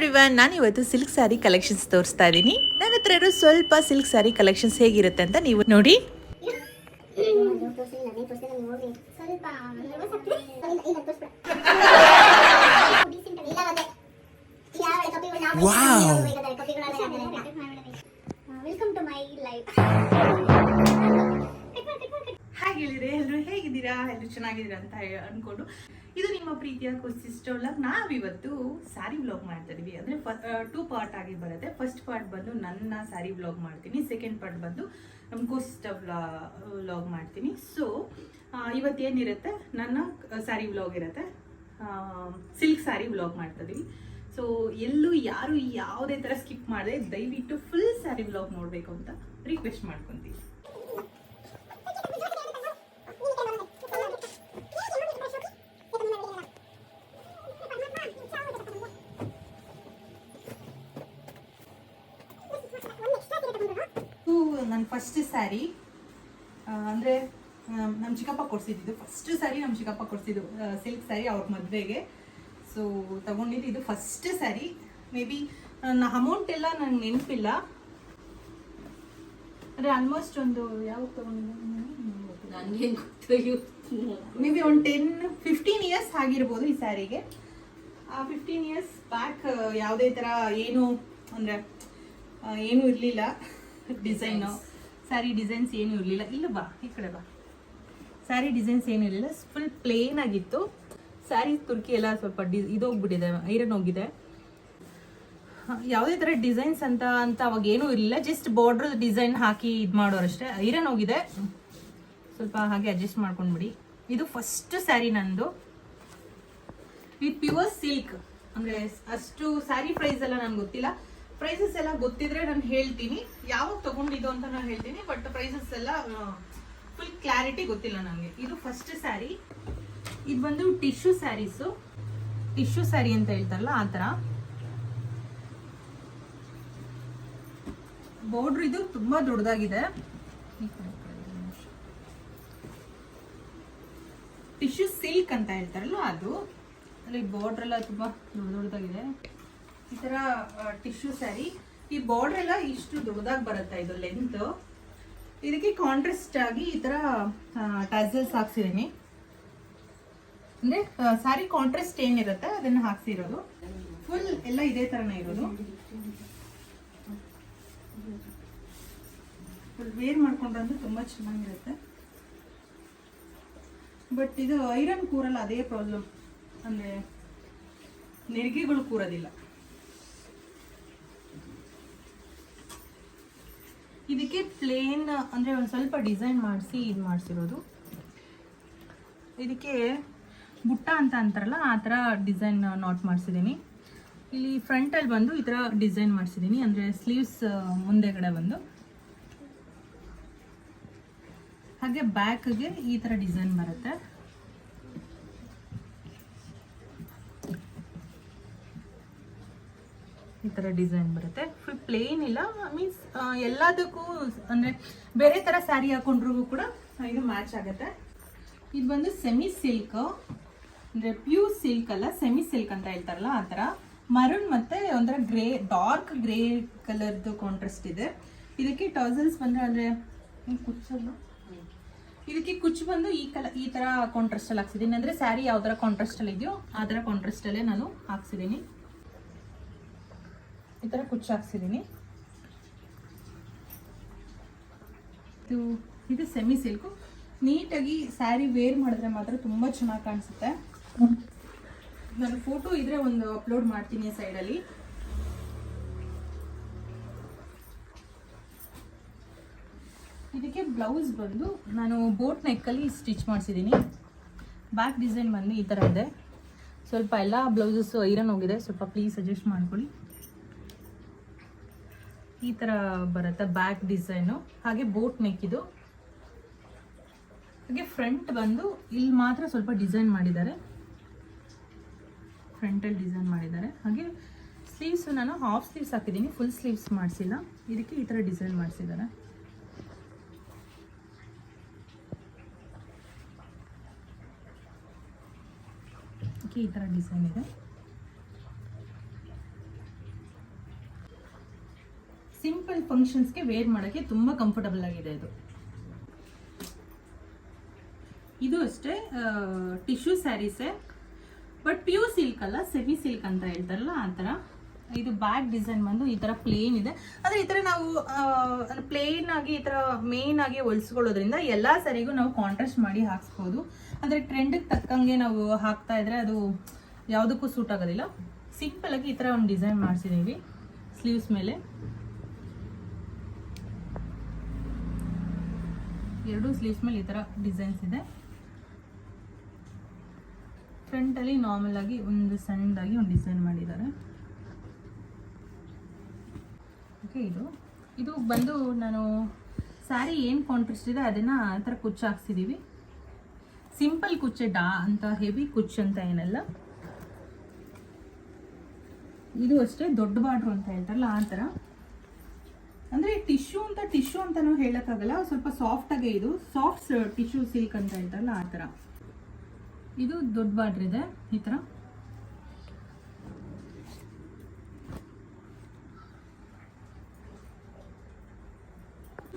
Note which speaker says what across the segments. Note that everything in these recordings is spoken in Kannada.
Speaker 1: ಎವ್ರಿವನ್ ನಾನು ಇವತ್ತು ಸಿಲ್ಕ್ ಸ್ಯಾರಿ ಕಲೆಕ್ಷನ್ಸ್ ತೋರಿಸ್ತಾ ಇದ್ದೀನಿ ನನ್ನ ಹತ್ರ ಇರೋ ಸ್ವಲ್ಪ ಸಿಲ್ಕ್ ಸ್ಯಾರಿ ಕಲೆಕ್ಷನ್ಸ್ ಹೇಗಿರುತ್ತೆ ಅಂತ ನೀವು ನೋಡಿ.
Speaker 2: ವೆಲ್ಕಮ್ ಟು ಮೈ ಲೈಫ್
Speaker 1: ಹಾಗೆ ಹೇಳಿದ್ರೆ ಎಲ್ಲರೂ ಹೇಗಿದ್ದೀರಾ? ಎಲ್ಲರೂ ಚೆನ್ನಾಗಿದ್ದೀರಾ ಅಂತ ಅನ್ಕೊಂಡು. ಇದು ನಿಮ್ಮ ಪ್ರೀತಿಯ ಸಿಸ್ಟರ್ ವ್ಲಾಗ್ ನಾವಿವತ್ತು ಸ್ಯಾರಿ ವ್ಲಾಗ್ ಮಾಡ್ತಾ ಇದೀವಿ. ಅಂದ್ರೆ ಟೂ ಪಾರ್ಟ್ ಆಗಿ ಬರುತ್ತೆ. ಫಸ್ಟ್ ಪಾರ್ಟ್ ಬಂದು ನನ್ನ ಸ್ಯಾರಿ ಬ್ಲಾಗ್ ಮಾಡ್ತೀನಿ. ಸೆಕೆಂಡ್ ಪಾರ್ಟ್ ಬಂದು ನಮ್ಮ ಕೋಸಿಸ್ಟರ್ ವ್ಲಾಗ್ ಮಾಡ್ತೀನಿ. ಸೊ ಇವತ್ತೇನಿರುತ್ತೆ ನನ್ನ ಸ್ಯಾರಿ ವ್ಲಾಗ್ ಇರುತ್ತೆ. ಸಿಲ್ಕ್ ಸ್ಯಾರಿ ವ್ಲಾಗ್ ಮಾಡ್ತಾ ಇದೀವಿ. ಸೊ ಎಲ್ಲೂ ಯಾರು ಯಾವುದೇ ಥರ ಸ್ಕಿಪ್ ಮಾಡದೆ, ದಯವಿಟ್ಟು ಫುಲ್ ಸ್ಯಾರಿ ವ್ಲಾಗ್ ನೋಡಬೇಕು ಅಂತ ರಿಕ್ವೆಸ್ಟ್ ಮಾಡ್ಕೊತೀವಿ. ಫಸ್ಟ್ ಸ್ಯಾರಿ ಅಂದರೆ ನಮ್ಮ ಚಿಕ್ಕಪ್ಪ ಕೊಡ್ಸಿದ್ದು. ಫಸ್ಟ್ ಸ್ಯಾರಿ ನಮ್ಮ ಚಿಕ್ಕಪ್ಪ ಕೊಡ್ಸಿದ್ದು. ಸಿಲ್ಕ್ ಸ್ಯಾರಿ ಅವ್ರ ಮದುವೆಗೆ. ಸೊ ತಗೊಂಡಿದ್ದು ಇದು ಫಸ್ಟ್ ಸ್ಯಾರಿ ಮೇ ಬಿ ನನ್ನ ಅಮೌಂಟ್ ಎಲ್ಲ ನನಗೆ ನೆನಪಿಲ್ಲ. ಅಂದರೆ ಆಲ್ಮೋಸ್ಟ್ ಒಂದು ಯಾವಾಗ ತಗೊಂಡಿದ್ದು
Speaker 3: ಗೊತ್ತಾಗಿ
Speaker 1: ಮೇ ಬಿ ಒಂದು ಟೆನ್ ಫಿಫ್ಟೀನ್ ಇಯರ್ಸ್ ಆಗಿರ್ಬೋದು ಈ ಸ್ಯಾರಿಗೆ ಆ ಫಿಫ್ಟೀನ್ ಇಯರ್ಸ್ ಬ್ಯಾಕ್ ಯಾವುದೇ ಥರ ಏನು ಅಂದರೆ ಏನೂ ಇರಲಿಲ್ಲ. ಡಿಸೈನು ಸ್ಯಾರಿ ಡಿಸೈನ್ಸ್ ಏನೂ ಇರಲಿಲ್ಲ. ಇಲ್ಲ, ಬಾ, ಈ ಕಡೆ ಬಾ. ಸ್ಯಾರಿ ಡಿಸೈನ್ಸ್ ಏನು ಇರಲಿಲ್ಲ. ಫುಲ್ ಪ್ಲೇನ್ ಆಗಿತ್ತು. ಸ್ಯಾರಿ ತುರ್ಕಿ ಎಲ್ಲ ಸ್ವಲ್ಪ ಡಿ ಇದೋಗ್ಬಿಟ್ಟಿದೆ ಐರನ್ ಹೋಗಿದೆ. ಯಾವುದೇ ಥರ ಡಿಸೈನ್ಸ್ ಅಂತ ಅಂತ ಅವಾಗ ಏನೂ ಇರಲಿಲ್ಲ. ಜಸ್ಟ್ ಬಾರ್ಡ್ರ್ ಡಿಸೈನ್ ಹಾಕಿ ಇದು ಮಾಡೋರಷ್ಟೇ ಐರನ್ ಹೋಗಿದೆ. ಸ್ವಲ್ಪ ಹಾಗೆ ಅಡ್ಜಸ್ಟ್ ಮಾಡ್ಕೊಂಡ್ಬಿಡಿ. ಇದು ಫಸ್ಟ್ ಸ್ಯಾರಿ ನಂದು. ಇದು ಪ್ಯೂರ್ ಸಿಲ್ಕ್ ಅಂದರೆ ಅಷ್ಟು ಸ್ಯಾರಿ ಪ್ರೈಸ್ ಎಲ್ಲ ನನಗೆ ಗೊತ್ತಿಲ್ಲ. ಪ್ರೈಸಸ್ ಎಲ್ಲ ಗೊತ್ತಿದ್ರೆ ನಾನು ಹೇಳ್ತೀನಿ. ಯಾವಾಗ ತಗೊಂಡಿದ್ದು ಅಂತ ನಾನು ಹೇಳ್ತೀನಿ ಬಟ್ ಪ್ರೈಸಸ್ ಎಲ್ಲ ಫುಲ್ ಕ್ಲಾರಿಟಿ ಗೊತ್ತಿಲ್ಲ ನನಗೆ ಇದು ಫಸ್ಟ್ ಸ್ಯಾರಿ ಇದು ಬಂದು ಟಿಶ್ಯೂ ಸ್ಯಾರೀಸು ಟಿಶ್ಯೂ ಸ್ಯಾರಿ ಅಂತ ಹೇಳ್ತಾರಲ್ಲ, ಆ ಥರ. ಬಾರ್ಡ್ರ್ ಇದು ತುಂಬ ದೊಡ್ಡದಾಗಿದೆ. ಟಿಶ್ಯೂ ಸಿಲ್ಕ್ ಅಂತ ಹೇಳ್ತಾರಲ್ಲ ಅದು. ಅಲ್ಲಿ ಬಾರ್ಡ್ರೆಲ್ಲ ತುಂಬಾ ದೊಡ್ಡ ದೊಡ್ಡದಾಗಿದೆ. ಈ ತರ ಟಿಶ್ಯೂ ಸ್ಯಾರಿ ಈ ಬಾರ್ಡರ್ ಎಲ್ಲ ಇಷ್ಟು ದೊಡ್ಡದಾಗಿ ಬರುತ್ತೆ, ಇದು ಲೆಂತ್ ಇದಕ್ಕೆ ಕಾಂಟ್ರಾಸ್ಟ್ ಆಗಿ ಈ ತರ ಟಾಸಲ್ಸ್ ಹಾಕ್ಸಿದೀನಿ ಅಂದ್ರೆ ಸ್ಯಾರಿ ಕಾಂಟ್ರಾಸ್ಟ್ ಏನಿರುತ್ತೆ, ಅದನ್ನ ಹಾಕ್ಸಿರೋದು. ಫುಲ್ ಎಲ್ಲ ಇದೇ ತರನೇ ಇರೋದು. ಫುಲ್ ವೇರ್ ಮಾಡ್ಕೊಂಡ್ರೆ ತುಂಬಾ ಚೆನ್ನಾಗಿರುತ್ತೆ. ಬಟ್ ಇದು ಐರನ್ ಕೂರಲ್ಲ, ಅದೇ ಪ್ರಾಬ್ಲಮ್ ಅಂದ್ರೆ, ನೆರಿಗೆಗಳು ಕೂರೋದಿಲ್ಲ. ಇದಕ್ಕೆ ಪ್ಲೇನ್ ಅಂದರೆ ಒಂದು ಸ್ವಲ್ಪ ಡಿಸೈನ್ ಮಾಡಿಸಿ ಇದು ಮಾಡಿಸಿರೋದು. ಇದಕ್ಕೆ ಬುಟ್ಟ ಅಂತ ಅಂತಾರಲ್ಲ, ಆ ಥರ ಡಿಸೈನ್ ನಾಟ್ ಮಾಡಿಸಿದ್ದೀನಿ. ಇಲ್ಲಿ ಫ್ರಂಟಲ್ಲಿ ಬಂದು ಈ ಥರ ಡಿಸೈನ್ ಮಾಡಿಸಿದ್ದೀನಿ, ಅಂದರೆ ಸ್ಲೀವ್ಸ್ ಮುಂದೆಗಡೆ ಬಂದು. ಹಾಗೆ ಬ್ಯಾಕ್ಗೆ ಈ ಥರ ಡಿಸೈನ್ ಬರುತ್ತೆ. ಈ ಥರ ಡಿಸೈನ್ ಬರುತ್ತೆ. ಫುಲ್ ಪ್ಲೇನ್ ಇಲ್ಲ. ಮೀನ್ಸ್ ಎಲ್ಲದಕ್ಕೂ ಅಂದರೆ ಬೇರೆ ಥರ ಸ್ಯಾರಿ ಹಾಕೊಂಡ್ರಿಗೂ ಕೂಡ ಇದು ಮ್ಯಾಚ್ ಆಗುತ್ತೆ. ಇದು ಬಂದು ಸೆಮಿ ಸಿಲ್ಕ್ ಅಂದರೆ ಪ್ಯೂರ್ ಸಿಲ್ಕ್ ಅಲ್ಲ ಸೆಮಿ ಸಿಲ್ಕ್ ಅಂತ ಹೇಳ್ತಾರಲ್ಲ, ಆ ಥರ ಮರುಣ್ ಮತ್ತೆ ಒಂಥರ ಗ್ರೇ ಡಾರ್ಕ್ ಗ್ರೇ ಕಲರ್ದು ಕಾಂಟ್ರಾಸ್ಟ್ ಇದೆ. ಇದಕ್ಕೆ ಟಾಸಲ್ಸ್ ಬಂದ್ರೆ, ಅಂದರೆ ಕುಚ್ಚಲ್ಲ ಇದಕ್ಕೆ ಕುಚ್ಚು ಬಂದು ಈ ಕಲ, ಈ ತರ ಕಾಂಟ್ರಾಸ್ಟ್ ಅಲ್ಲಿ ಹಾಕ್ಸಿದ್ದೀನಿ. ಅಂದ್ರೆ ಸ್ಯಾರಿ ಯಾವ ತರ ಕಾಂಟ್ರಾಸ್ಟ್ ಅಲ್ಲಿ ಇದೆಯೋ, ಆ ತರ ಕಾಂಟ್ರಾಸ್ಟ್ ಅಲ್ಲೇ ನಾನು ಹಾಕ್ಸಿದ್ದೀನಿ. ಈ ಥರ ಕುಚ್ಚು ಹಾಕ್ಸಿದ್ದೀನಿ ಇದು ಇದು ಸೆಮಿ ಸಿಲ್ಕು ನೀಟಾಗಿ ಸ್ಯಾರಿ ವೇರ್ ಮಾಡಿದ್ರೆ ಮಾತ್ರ ತುಂಬ ಚೆನ್ನಾಗಿ ಕಾಣಿಸುತ್ತೆ. ನಾನು ಫೋಟೋ ಇದ್ರೆ ಒಂದು ಅಪ್ಲೋಡ್ ಮಾಡ್ತೀನಿ ಸೈಡಲ್ಲಿ ಇದಕ್ಕೆ ಬ್ಲೌಸ್ ಬಂದು ನಾನು ಬೋಟ್ ನೆಕ್ಕಲ್ಲಿ ಸ್ಟಿಚ್ ಮಾಡಿಸಿದ್ದೀನಿ ಬ್ಯಾಕ್ ಡಿಸೈನ್ ಬಂದು ಈ ಥರ ಇದೆ. ಸ್ವಲ್ಪ ಎಲ್ಲ ಬ್ಲೌಸಸ್ ಐರನ್ ಹೋಗಿದೆ ಸ್ವಲ್ಪ ಪ್ಲೀಸ್ ಸಜೆಸ್ಟ್ ಮಾಡ್ಕೊಳ್ಳಿ. ಈ ಥರ ಬರುತ್ತೆ ಬ್ಯಾಕ್ ಡಿಸೈನು. ಹಾಗೆ ಬೋಟ್ ನೆಕ್ ಇದು. ಹಾಗೆ ಫ್ರಂಟ್ ಬಂದು ಇಲ್ಲಿ ಮಾತ್ರ ಸ್ವಲ್ಪ ಡಿಸೈನ್ ಮಾಡಿದ್ದಾರೆ. ಫ್ರಂಟಲ್ಲಿ ಡಿಸೈನ್ ಮಾಡಿದ್ದಾರೆ. ಹಾಗೆ ಸ್ಲೀವ್ಸ್ ನಾನು ಹಾಫ್ ಸ್ಲೀವ್ಸ್ ಹಾಕಿದ್ದೀನಿ ಫುಲ್ ಸ್ಲೀವ್ಸ್ ಮಾಡಿಸಿಲ್ಲ. ಇದಕ್ಕೆ ಈ ಥರ ಡಿಸೈನ್ ಮಾಡಿಸಿದ್ದಾರೆ. ಈ ಥರ ಡಿಸೈನ್ ಇದೆ. ಸಿಂಪಲ್ ಫಂಕ್ಷನ್ಸ್ಗೆ ವೇರ್ ಮಾಡೋಕ್ಕೆ ತುಂಬ ಕಂಫರ್ಟಬಲ್ ಆಗಿದೆ ಇದು. ಇದು ಅಷ್ಟೇ ಟಿಶ್ಯೂ ಸ್ಯಾರೀಸೇ ಬಟ್ ಪ್ಯೂ ಸಿಲ್ಕ್ ಅಲ್ಲ ಸೆಮಿ ಸಿಲ್ಕ್ ಅಂತ ಹೇಳ್ತಾರಲ್ಲ ಆ ಥರ. ಇದು ಬ್ಯಾಕ್ ಡಿಸೈನ್ ಬಂದು ಈ ಥರ ಪ್ಲೇನ್ ಇದೆ. ಆದರೆ ಈ ಥರ ನಾವು ಪ್ಲೇನ್ ಆಗಿ ಈ ಥರ ಮೇನ್ ಆಗಿ ಹೊಲಿಸ್ಕೊಳ್ಳೋದ್ರಿಂದ ಎಲ್ಲ ಸ್ಯಾರಿಗೂ ನಾವು ಕಾಂಟ್ರಾಸ್ಟ್ ಮಾಡಿ ಹಾಕ್ಸ್ಬೋದು. ಅಂದರೆ ಟ್ರೆಂಡಿಗೆ ತಕ್ಕಂಗೆ ನಾವು ಹಾಕ್ತಾ ಇದ್ರೆ ಅದು ಯಾವುದಕ್ಕೂ ಸೂಟ್ ಆಗೋದಿಲ್ಲ. ಸಿಂಪಲ್ ಆಗಿ ಈ ಥರ ಒಂದು ಡಿಸೈನ್ ಮಾಡಿಸಿದ್ದೀವಿ ಸ್ಲೀವ್ಸ್ ಮೇಲೆ. ಎರಡು ಸ್ಲೀವ್ಸ್ ಮೇಲೆ ಈ ಥರ ಡಿಸೈನ್ಸ್ ಇದೆ. ಫ್ರಂಟಲ್ಲಿ ನಾರ್ಮಲ್ ಆಗಿ ಒಂದು ಸಣ್ಣದಾಗಿ ಒಂದು ಡಿಸೈನ್ ಮಾಡಿದ್ದಾರೆ. ಓಕೆ ಇದು. ಇದು ಬಂದು ನಾನು ಸ್ಯಾರಿ ಏನು ಕಾಂಟ್ರಾಸ್ಟ್ ಇದೆ ಅದನ್ನು ಆ ಥರ ಕುಚ್ಚು ಹಾಕ್ಸಿದ್ದೀವಿ ಸಿಂಪಲ್ ಕುಚ್ಚೆ ಡಾ ಅಂತ ಹೆವಿ ಕುಚ್ಚು ಅಂತ ಏನಲ್ಲ. ಇದು ಅಷ್ಟೇ ದೊಡ್ಡ ಬಾರ್ಡ್ರು ಅಂತ ಹೇಳ್ತಾರಲ್ಲ ಆ ಥರ ಅಂದರೆ ಟಿಶ್ಯೂ ಅಂತ, ಟಿಶ್ಯೂ ಅಂತಲೂ ಹೇಳೋಕ್ಕಾಗಲ್ಲ ಸ್ವಲ್ಪ ಸಾಫ್ಟ್ ಆಗೇ ಇದು. ಸಾಫ್ಟ್ ಟಿಶ್ಯೂ ಸಿಲ್ಕ್ ಅಂತ ಹೇಳ್ತಾರಲ್ಲ, ಆ ಥರ. ಇದು ದೊಡ್ಡ ಬಾರ್ಡ್ರ್ ಇದೆ, ಈ ಥರ.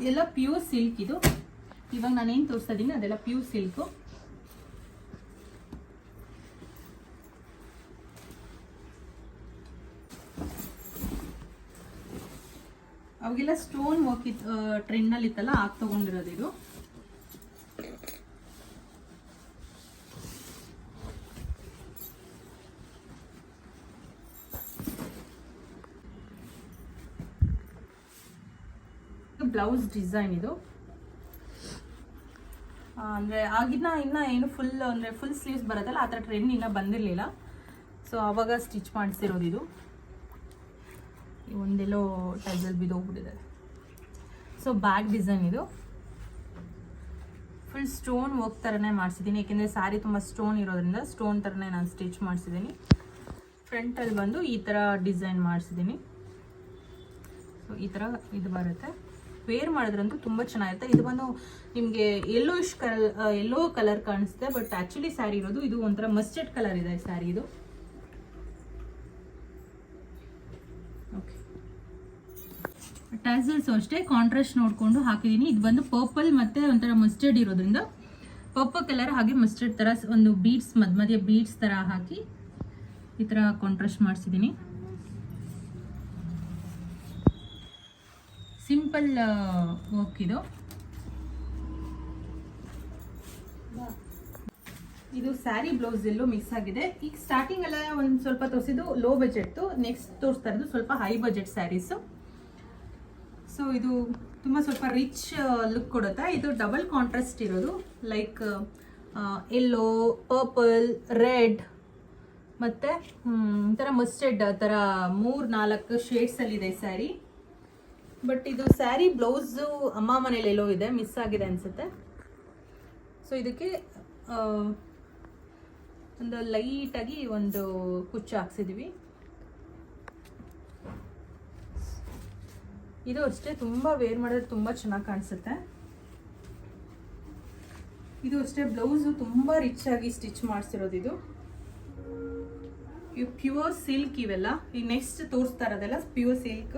Speaker 1: ಎಲ್ಲ ಪ್ಯೂರ್ ಸಿಲ್ಕ್ ಇದು. ಇವಾಗ ನಾನೇನು ತೋರಿಸ್ತಾ ಇದ್ದೀನಿ ಅದೆಲ್ಲ ಪ್ಯೂರ್ ಸಿಲ್ಕು ಅವಾಗೆಲ್ಲ ಸ್ಟೋನ್ ವರ್ಕ್ ಇತ್ತು ಟ್ರೆಂಡ್ನಲ್ಲಿ ಇತ್ತಲ್ಲ, ಆಗ ತಗೊಂಡಿರೋದು ಇದು. ಬ್ಲೌಸ್ ಡಿಸೈನ್ ಇದು. ಅಂದರೆ ಆಗಿನ ಇನ್ನ ಏನು ಫುಲ್ ಅಂದ್ರೆ ಫುಲ್ ಸ್ಲೀವ್ಸ್ ಬರುತ್ತಲ್ಲ, ಆ ಥರ ಟ್ರೆಂಡ್ ಇನ್ನೂ ಬಂದಿರಲಿಲ್ಲ. ಸೊ ಅವಾಗ ಸ್ಟಿಚ್ ಮಾಡಿಸಿರೋದು ಇದು. ಒಂದೆಲ್ಲೋ ಟೈಸಲ್ಲಿ ಬಿದ್ದೋಗ್ಬಿಟ್ಟಿದೆ. ಸೊ ಬ್ಯಾಗ್ ಡಿಸೈನ್ ಇದು. ಫುಲ್ ಸ್ಟೋನ್ ವರ್ಕ್ ಥರನೇ ಮಾಡಿಸಿದ್ದೀನಿ, ಏಕೆಂದರೆ ಸ್ಯಾರಿ ತುಂಬ ಸ್ಟೋನ್ ಇರೋದ್ರಿಂದ ಸ್ಟೋನ್ ಥರನೇ ನಾನು ಸ್ಟಿಚ್ ಮಾಡಿಸಿದ್ದೀನಿ. ಫ್ರಂಟಲ್ಲಿ ಬಂದು ಈ ಥರ ಡಿಸೈನ್ ಮಾಡಿಸಿದ್ದೀನಿ. ಸೊ ಈ ಥರ ಇದು ಬರುತ್ತೆ. ವೇರ್ ಮಾಡಿದ್ರಂತೂ ತುಂಬ ಚೆನ್ನಾಗಿರುತ್ತೆ. ಇದು ಬಂದು ನಿಮಗೆ yellowish colour yellow colour ಕಾಣಿಸುತ್ತೆ ಬಟ್ ಆ್ಯಕ್ಚುಲಿ ಸ್ಯಾರಿ ಇರೋದು ಇದು ಒಂಥರ ಮಸ್ಟರ್ಡ್ ಕಲರ್ ಇದೆ ಸ್ಯಾರಿ ಇದು ಓಕೆ ಟ್ಯಾಸಲ್ಸ್ ಅಷ್ಟೇ ಕಾಂಟ್ರಾಸ್ಟ್ ನೋಡಿಕೊಂಡು ಹಾಕಿದ್ದೀನಿ ಇದು ಬಂದು ಪರ್ಪಲ್ ಮತ್ತೆ ಒಂಥರ ಮಸ್ಟರ್ಡ್ ಇರೋದ್ರಿಂದ. ಪರ್ಪಲ್ ಕಲರ್ ಹಾಗೆ ಮಸ್ಟರ್ಡ್ ಥರ ಒಂದು ಬೀಡ್ಸ್ ಮಧ್ಯ ಮಧ್ಯ ಬೀಡ್ಸ್ ಥರ ಹಾಕಿ ಈ ಥರ ಕಾಂಟ್ರಾಸ್ಟ್ ಮಾಡಿಸಿದ್ದೀನಿ ಸಿಂಪಲ್ ವರ್ಕ್ ಇದು. ಇದು ಸ್ಯಾರಿ ಬ್ಲೌಸ್ ಎಲ್ಲೋ ಮಿಸ್ ಆಗಿದೆ. ಈಗ ಸ್ಟಾರ್ಟಿಂಗ್ ಎಲ್ಲ ಒಂದು ಸ್ವಲ್ಪ ತೋರಿಸಿದ್ದು ಲೋ ಬಜೆಟ್ದು ನೆಕ್ಸ್ಟ್ ತೋರಿಸ್ತಾ ಇರೋದು ಸ್ವಲ್ಪ ಹೈ ಬಜೆಟ್ ಸ್ಯಾರೀಸು ಸೊ ಇದು ತುಂಬ ಸ್ವಲ್ಪ ರಿಚ್ ಲುಕ್ ಕೊಡುತ್ತೆ? ಇದು ಡಬಲ್ ಕಾಂಟ್ರಾಸ್ಟ್ ಇರೋದು. ಲೈಕ್ ಎಲ್ಲೋ ಪರ್ಪಲ್ ರೆಡ್ ಮತ್ತು ಒಂಥರ ಮಸ್ಟರ್ಡ್ ಥರ ಮೂರು ನಾಲ್ಕು ಶೇಡ್ಸಲ್ಲಿದೆ ಸ್ಯಾರಿ ಬಟ್ ಇದು ಸ್ಯಾರಿ ಬ್ಲೌಸು ಅಮ್ಮ ಮನೇಲಿ ಎಲ್ಲೋ ಇದೆ ಮಿಸ್ ಆಗಿದೆ ಅನಿಸುತ್ತೆ. ಸೊ ಇದಕ್ಕೆ ಆ, ಒಂದು ಲೈಟಾಗಿ ಒಂದು ಕುಚ್ಚು ಹಾಕ್ಸಿದ್ವಿ. ಇದು ಅಷ್ಟೇ, ತುಂಬ ವೇರ್ ಮಾಡಿದ್ರೆ ತುಂಬ ಚೆನ್ನಾಗಿ ಕಾಣಿಸುತ್ತೆ. ಇದು ಅಷ್ಟೇ ಬ್ಲೌಸು ತುಂಬ ರಿಚ್ ಆಗಿ ಸ್ಟಿಚ್ ಮಾಡಿಸಿರೋದು ಇದು. ಇವು ಪ್ಯೂರ್ ಸಿಲ್ಕ್ ಇವೆಲ್ಲ. ಈ ನೆಕ್ಸ್ಟ್ ತೋರಿಸ್ತಾ ಇರೋದೆಲ್ಲ ಪ್ಯೂರ್ ಸಿಲ್ಕ್